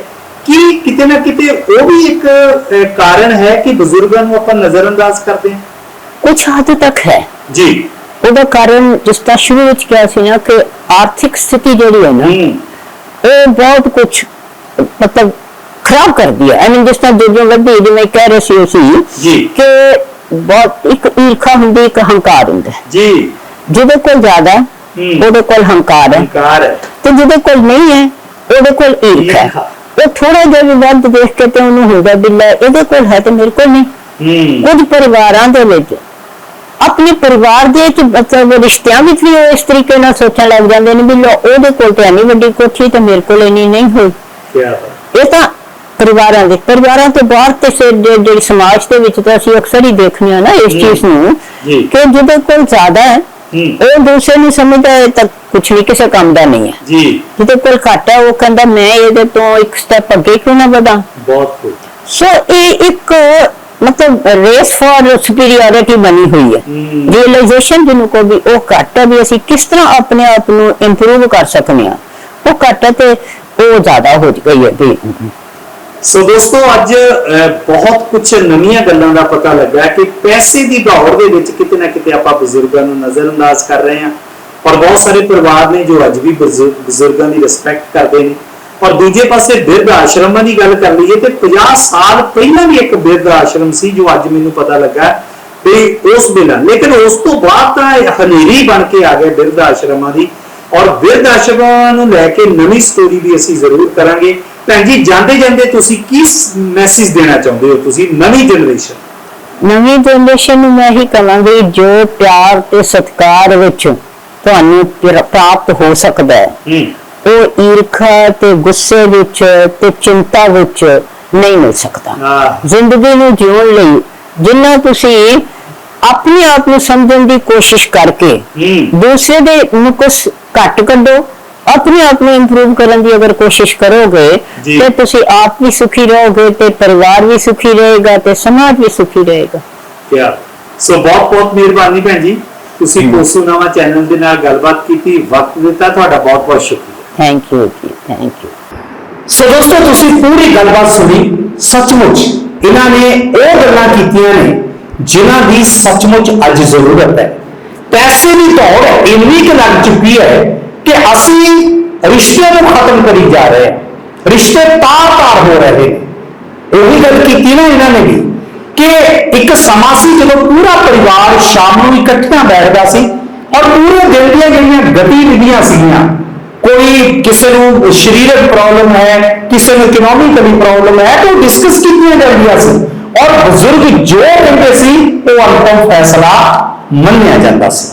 ਕਿ ਕਿਤੇ ਨਾ ਕਿਤੇ ਉਹ ਵੀ ਇੱਕ ਕਾਰਨ ਹੈ ਕਿ ਬਜ਼ੁਰਗਾਂ ਨੂੰ ਆਪਾਂ ਨਜ਼ਰਅੰਦਾਜ਼ ਕਰਦੇ ਹਾਂ? ਕੁਝ ਹੱਦ ਤੱਕ ਹੈ। ਜੀ। ਉਹਦਾ ਕਾਰਨ ਜਿਸ ਤਰ੍ਹਾਂ ਸ਼ੁਰੂ ਵਿੱਚ ਕਿਹਾ ਸੀ ਨਾ ਕਿ ਆਰਥਿਕ ਸਥਿਤੀ ਜਿਹੜੀ ਹੈ ਨਾ ਹੂੰ ਉਹ ਬਹੁਤ ਕੁਝ ਮਤਲਬ ਖਰਾਬ ਕਰਦੀ ਹੈ ਆਈ ਮੀਨ ਜਿਸ ਤਰ੍ਹਾਂ ਦੂਜੇ ਵੱਡੀ ਜਿਵੇਂ ਕਹਿ ਰਹੇ ਸੀ ਅਸੀਂ ਜੀ। ਕਿ ਬਹੁਤ ਇੱਕ ਈਰਖਾ ਹੁੰਦੀ ਇੱਕ ਹੰਕਾਰ ਹੁੰਦਾ ਹੈ। ਜੀ ਜਿਹਦੇ ਕੋਲ ਜ਼ਿਆਦਾ ਹੈ। ਉਹਦੇ ਕੋਲ ਹੰਕਾਰ ਹੈ ਹੰਕਾਰ ਹੈ ਤੇ ਜਿਹਦੇ ਕੋਲ ਨਹੀਂ ਹੈ ਉਹਦੇ ਕੋਲ ਈਰਖ ਹੈ ਈਰਖਾ। ਉਹ ਥੋੜਾ ਜਿਹਾ ਵੀ ਵੱਧ ਦੇਖ ਕੇ ਤੇ ਉਹਨੂੰ ਹੁੰਦਾ ਵੀ ਲੈ ਇਹਦੇ ਕੋਲ ਹੈ ਤੇ ਮੇਰੇ ਕੋਲ ਨਹੀਂ ਹੂੰ ਕੁਝ ਪਰਿਵਾਰਾਂ ਦੇ ਵਿੱਚ ਆਪਣੇ ਪਰਿਵਾਰ ਦੇ ਵਿੱਚ ਮਤਲਬ ਰਿਸ਼ਤਿਆਂ ਵਿੱਚ ਵੀ ਉਹ ਇਸ ਤਰੀਕੇ ਨਾਲ ਸੋਚਣ ਲੱਗ ਜਾਂਦੇ ਨੇ ਵੀ ਲੋ ਉਹਦੇ ਕੋਲ ਤੇ ਇੰਨੀ ਵੱਡੀ ਕੋਠੀ ਤੇ ਮੇਰੇ ਕੋਲ ਇੰਨੀ ਨਹੀਂ ਹੋਈ। ਇਹ ਤਾਂ ਪਰਿਵਾਰਾਂ ਦੇ ਪਰਿਵਾਰਾਂ ਤੋਂ ਬਾਹਰ ਤੇ ਜਿਹੜੀ ਸਮਾਜ ਦੇ ਵਿੱਚ ਤਾਂ ਅਸੀਂ ਅਕਸਰ ਹੀ ਦੇਖਦੇ ਹਾਂ ਨਾ ਇਸ। ਚੀਜ਼ ਨੂੰ ਜੀ। ਕਿ ਜਿਹਦੇ ਕੋਲ ਜ਼ਿਆਦਾ ਹੈ ਉਹ ਦੂਸਰੇ ਨੂੰ ਸਮਝਦਾ ਹੈ ਤਾਂ ਕੁਛ ਨਹੀਂ ਕਿਸੇ ਕੰਮ ਦਾ ਨਹੀਂ ਹੈ। ਜੀ। ਜਿਹਦੇ ਕੋਲ ਘੱਟ ਹੈ ਉਹ ਕਹਿੰਦਾ ਮੈਂ ਇਹਦੇ ਤੋਂ ਇੱਕ ਸਟੈਪ ਅੱਗੇ ਕਿਉਂ ਨਾ ਵਧਾਂ? ਬਹੁਤ ਸੋ ਇਹ ਇੱਕ ਮਤਲਬ ਰੇਸ ਫॉर ਸੁਪੀਰੀਅਰਿਟੀ ਬਣੀ ਹੋਈ ਹੈ। ਰਿਅਲਾਈਜੇਸ਼ਨ ਜਿਹਨੂੰ ਕੋ ਵੀ ਉਹ ਘੱਟ ਹੈ ਵੀ ਅਸੀਂ ਕਿਸ ਤਰ੍ਹਾਂ ਆਪਣੇ ਆਪ ਨੂੰ ਇੰਪਰੂਵ ਕਰ ਸਕਨੇ ਆ ਉਹ ਘੱਟ ਹੈ ਤੇ ਉਹ ਜ਼ਿਆਦਾ ਹੋ ਗਈ ਹੈ। ਵੀ ਸੋ ਦੋਸਤੋ ਅੱਜ ਬਹੁਤ ਕੁਝ ਨਵੀਆਂ ਗੱਲਾਂ ਦਾ ਪਤਾ ਲੱਗਾ ਕਿ ਪੈਸੇ ਦੀ ਦੌੜ ਦੇ ਵਿੱਚ ਕਿਤੇ ਨਾ ਕਿਤੇ ਆਪਾਂ ਬਜ਼ੁਰਗਾਂ ਨੂੰ ਨਜ਼ਰਅੰਦਾਜ਼ ਕਰ ਰਹੇ ਹਾਂ। ਔਰ ਬਹੁਤ ਸਾਰੇ ਪਰਿਵਾਰ ਨੇ ਜੋ ਅੱਜ ਵੀ ਬਜ਼ੁਰ- ਬਜ਼ੁਰਗਾਂ ਦੀ ਰਿਸਪੈਕਟ ਕਰਦੇ ਨੇ। ਔਰ ਦੂਜੇ ਪਾਸੇ ਬਿਰਧ ਆਸ਼ਰਮਾਂ ਦੀ ਗੱਲ ਕਰ ਲਈਏ ਤੇ 50 ਸਾਲ ਪਹਿਲਾਂ ਵੀ ਇੱਕ ਬਿਰਧ ਆਸ਼ਰਮ ਸੀ ਜੋ ਅੱਜ ਮੈਨੂੰ ਪਤਾ ਲੱਗਾ ਵੀ ਉਸ ਵੇਲੇ ਲੇਕਿਨ ਉਸ ਤੋਂ ਬਾਅਦ ਤਾਂ ਇਹ ਹਨੇਰੀ ਬਣ ਕੇ ਆ ਗਿਆ ਬਿਰਧ ਆਸ਼ਰਮਾਂ ਦੀ। ਔਰ ਬਿਰਧ ਆਸ਼ਰਮਾਂ ਨੂੰ ਲੈ ਕੇ ਨਵੀਂ ਸਟੋਰੀ ਵੀ ਅਸੀਂ ਜ਼ਰੂਰ ਕਰਾਂਗੇ। ਭੈਣ ਜੀ ਜਾਂਦੇ ਜਾਂਦੇ ਤੁਸੀਂ ਕੀ ਮੈਸੇਜ ਦੇਣਾ ਚਾਹੁੰਦੇ ਹੋ ਤੁਸੀਂ ਨਵੀਂ ਜਨਰੇਸ਼ਨ ਨਵੀਂ ਜਨਰੇਸ਼ਨ ਨੂੰ ਮੈਂ ਹੀ ਕਹਾਂਗੀ ਜੋ ਪਿਆਰ ਤੇ ਸਤਿਕਾਰ ਵਿੱਚ ਤੁਹਾਨੂੰ ਪ੍ਰ- ਪ੍ਰਾਪਤ ਹੋ ਸਕਦਾ ਹੈ। ਹੂੰ। ਉਹ ਈਰਖਾ ਤੇ ਗੁੱਸੇ ਵਿੱਚ ਤੇ ਚਿੰਤਾ ਵਿੱਚ ਨਹੀਂ ਮਿਲ ਸਕਦਾ। ਜ਼ਿੰਦਗੀ ਨੂੰ ਜਿਉਣ ਲਈ ਜਿੰਨਾ ਤੁਸੀਂ ਆਪਣੇ ਆਪ ਨੂੰ ਸਮਝਣ ਦੀ ਕੋਸ਼ਿਸ਼ ਕਰਕੇ ਦੂਸਰੇ ਦੇ ਨੂੰ ਕੁਛ ਘੱਟ ਕੱਢੋ ਆਪਣੇ ਆਪ ਨੂੰ ਇੰਪਰੂਵ ਕਰਨ ਦੀ ਅਗਰ ਕੋਸ਼ਿਸ਼ ਕਰੋਗੇ। ਤੇ ਤੁਸੀਂ ਆਪ ਵੀ ਸੁਖੀ ਰਹੋਗੇ ਤੇ ਪਰਿਵਾਰ ਵੀ ਸੁਖੀ ਰਹੇਗਾ ਤੇ ਸਮਾਜ ਵੀ ਸੁਖੀ ਰਹੇਗਾ। ਸੋ ਬਹੁਤ ਬਹੁਤ ਮਿਹਰਬਾਨੀ ਭੈਣ ਜੀ। ਤੁਸੀਂ ਕੋਸੂ ਨਾਮਾ ਚੈਨਲ ਦੇ ਨਾਲ ਗੱਲਬਾਤ ਕੀਤੀ ਵਕਤ ਦਿੱਤਾ ਤੁਹਾਡਾ ਬਹੁਤ ਬਹੁਤ ਸ਼ੁਕਰੀਆ। ਥੈਂਕ ਯੂ ਜੀ ਥੈਂਕ ਯੂ ਸੋ ਦੋਸਤੋ ਤੁਸੀਂ ਪੂਰੀ ਗੱਲਬਾਤ ਸੁਣੀ ਸੱਚਮੁੱਚ ਇਹਨਾਂ ਨੇ ਉਹ ਗੱਲਾਂ ਕੀਤੀਆਂ ਨੇ ਜਿਨ੍ਹਾਂ ਦੀ ਸੱਚਮੁੱਚ ਅੱਜ ਜ਼ਰੂਰਤ ਹੈ ਪੈਸੇ ਦੀ ਦੌੜ ਇੰਨੀ ਕੁ ਲੱਗ ਚੁੱਕੀ ਹੈ ਕਿ ਅਸੀਂ ਰਿਸ਼ਤਿਆਂ ਨੂੰ ਖਤਮ ਕਰੀ ਜਾ ਰਹੇ ਹਾਂ ਰਿਸ਼ਤੇ ਤਾਰ-ਤਾਰ ਹੋ ਰਹੇ ਨੇ ਉਹੀ ਗੱਲ ਕੀਤੀ ਨਾ ਇਹਨਾਂ ਨੇ ਵੀ ਕਿ ਇੱਕ ਸਮਾਂ ਸੀ ਜਦੋਂ ਪੂਰਾ ਪਰਿਵਾਰ ਸ਼ਾਮ ਨੂੰ ਇਕੱਠਿਆਂ ਬੈਠਦਾ ਸੀ ਔਰ ਪੂਰੇ ਦਿਨ ਦੀਆਂ ਜਿਹੜੀਆਂ ਗਤੀਵਿਧੀਆਂ ਸੀਗੀਆਂ ਕੋਈ ਕਿਸੇ ਨੂੰ ਸਰੀਰਕ ਪ੍ਰੋਬਲਮ ਹੈ, ਕਿਸੇ ਨੂੰ ਇਕਨੋਮਿਕਲੀ ਪ੍ਰੋਬਲਮ ਹੈ, ਤਾਂ ਉਹ ਡਿਸਕਸ ਕੀਤੀਆਂ ਜਾਂਦੀਆਂ ਸੀ। ਔਰ ਬਜ਼ੁਰਗ ਜੋ ਕਹਿੰਦੇ ਸੀ, ਉਹ ਅੰਤਮ ਫੈਸਲਾ ਮੰਨਿਆ ਜਾਂਦਾ ਸੀ।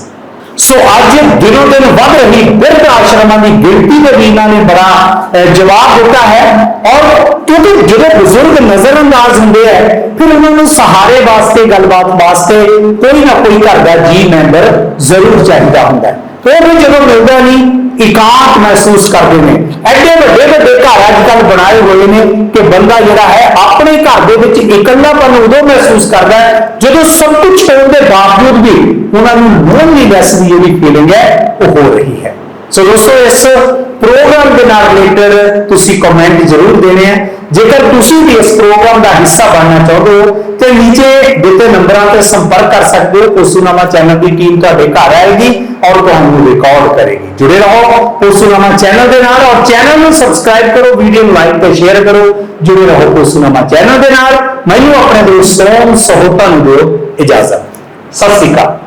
ਸੋ ਅੱਜ ਦਿਨੋ ਦਿਨ ਵੱਧ ਰਹੀ ਬਿਰਧ ਆਸ਼ਰਮਾਂ ਦੀ ਗਿਣਤੀ ਦੇ ਵੀ ਇਹਨਾਂ ਨੇ ਬੜਾ ਜਵਾਬ ਦਿੱਤਾ ਹੈ। ਔਰ ਕਿਉਂਕਿ ਜਦੋਂ ਬਜ਼ੁਰਗ ਨਜ਼ਰਅੰਦਾਜ਼ ਹੁੰਦੇ ਆ, ਫਿਰ ਉਹਨਾਂ ਨੂੰ ਸਹਾਰੇ ਵਾਸਤੇ, ਗੱਲਬਾਤ ਵਾਸਤੇ ਕੋਈ ਨਾ ਕੋਈ ਘਰ ਦਾ ਜੀ ਮੈਂਬਰ ਜ਼ਰੂਰ ਚਾਹੀਦਾ ਹੁੰਦਾ ਹੈ। ਉਹ ਵੀ ਜਦੋਂ ਮਿਲਦਾ ਨਹੀਂ, ਇਕਾਂਤ ਮਹਿਸੂਸ ਕਰਦੇ ਨੇ। ਐਡੇ ਵੱਡੇ ਵੱਡੇ ਘਰ ਅੱਜ ਕੱਲ੍ਹ ਬਣਾਏ ਹੋਏ ਨੇ ਕਿ ਬੰਦਾ ਜਿਹੜਾ ਹੈ, ਆਪਣੇ ਘਰ ਦੇ ਵਿੱਚ ਇਕੱਲਾਪਨ ਉਦੋਂ ਮਹਿਸੂਸ ਕਰਦਾ ਹੈ, ਜਦੋਂ ਸਭ ਕੁਝ ਹੋਣ ਦੇ ਬਾਵਜੂਦ ਵੀ ਉਹਨਾਂ ਨੂੰ ਲੋਨਲੀਨੈਸ ਦੀ ਜਿਹੜੀ ਫੀਲਿੰਗ ਹੈ, ਉਹ ਹੋ ਰਹੀ ਹੈ। ਸੋ ਦੋਸਤੋ, ਇਸ ਪ੍ਰੋਗਰਾਮ ਦੇ ਨਾਲ ਰਿਲੇਟਡ ਤੁਸੀਂ ਕਮੈਂਟ ਜ਼ਰੂਰ ਦੇਣੇ ਆ। ਜੇਕਰ ਤੁਸੀਂ ਵੀ ਇਸ ਪ੍ਰੋਗਰਾਮ ਦਾ ਹਿੱਸਾ ਬਣਨਾ ਚਾਹੁੰਦੇ ਹੋ ਤੇ ਨੀਚੇ ਦਿੱਤੇ ਨੰਬਰਾਂ ਤੇ ਸੰਪਰਕ ਕਰ ਸਕਦੇ ਹੋ ਪੋਸੂਨਾਮਾ ਚੈਨਲ ਦੀ ਟੀਮ ਤੁਹਾਡੇ ਘਰ ਆਏਗੀ ਔਰ ਤੁਹਾਨੂੰ ਰਿਕਾਰਡ ਕਰੇਗੀ। ਜੁੜੇ ਰਹੋ ਪੋਸੂਨਾਮਾ ਚੈਨਲ ਦੇ ਨਾਲ ਔਰ ਚੈਨਲ ਨੂੰ ਸਬਸਕ੍ਰਾਈਬ ਕਰੋ ਵੀਡੀਓ ਨੂੰ ਲਾਈਕ ਤੇ ਸ਼ੇਅਰ ਕਰੋ, ਜੁੜੇ ਰਹੋ ਪੋਸੂਨਾਮਾ ਚੈਨਲ ਦੇ ਨਾਲ। ਮੈਨੂੰ ਆਪਣੇ ਦੋਸਤ ਸੋਮ ਸਹੋਤਾ ਨੂੰ ਦਿਓ ਇਜਾਜ਼ਤ। ਸਤਿ ਸ਼੍ਰੀ ਅਕਾਲ।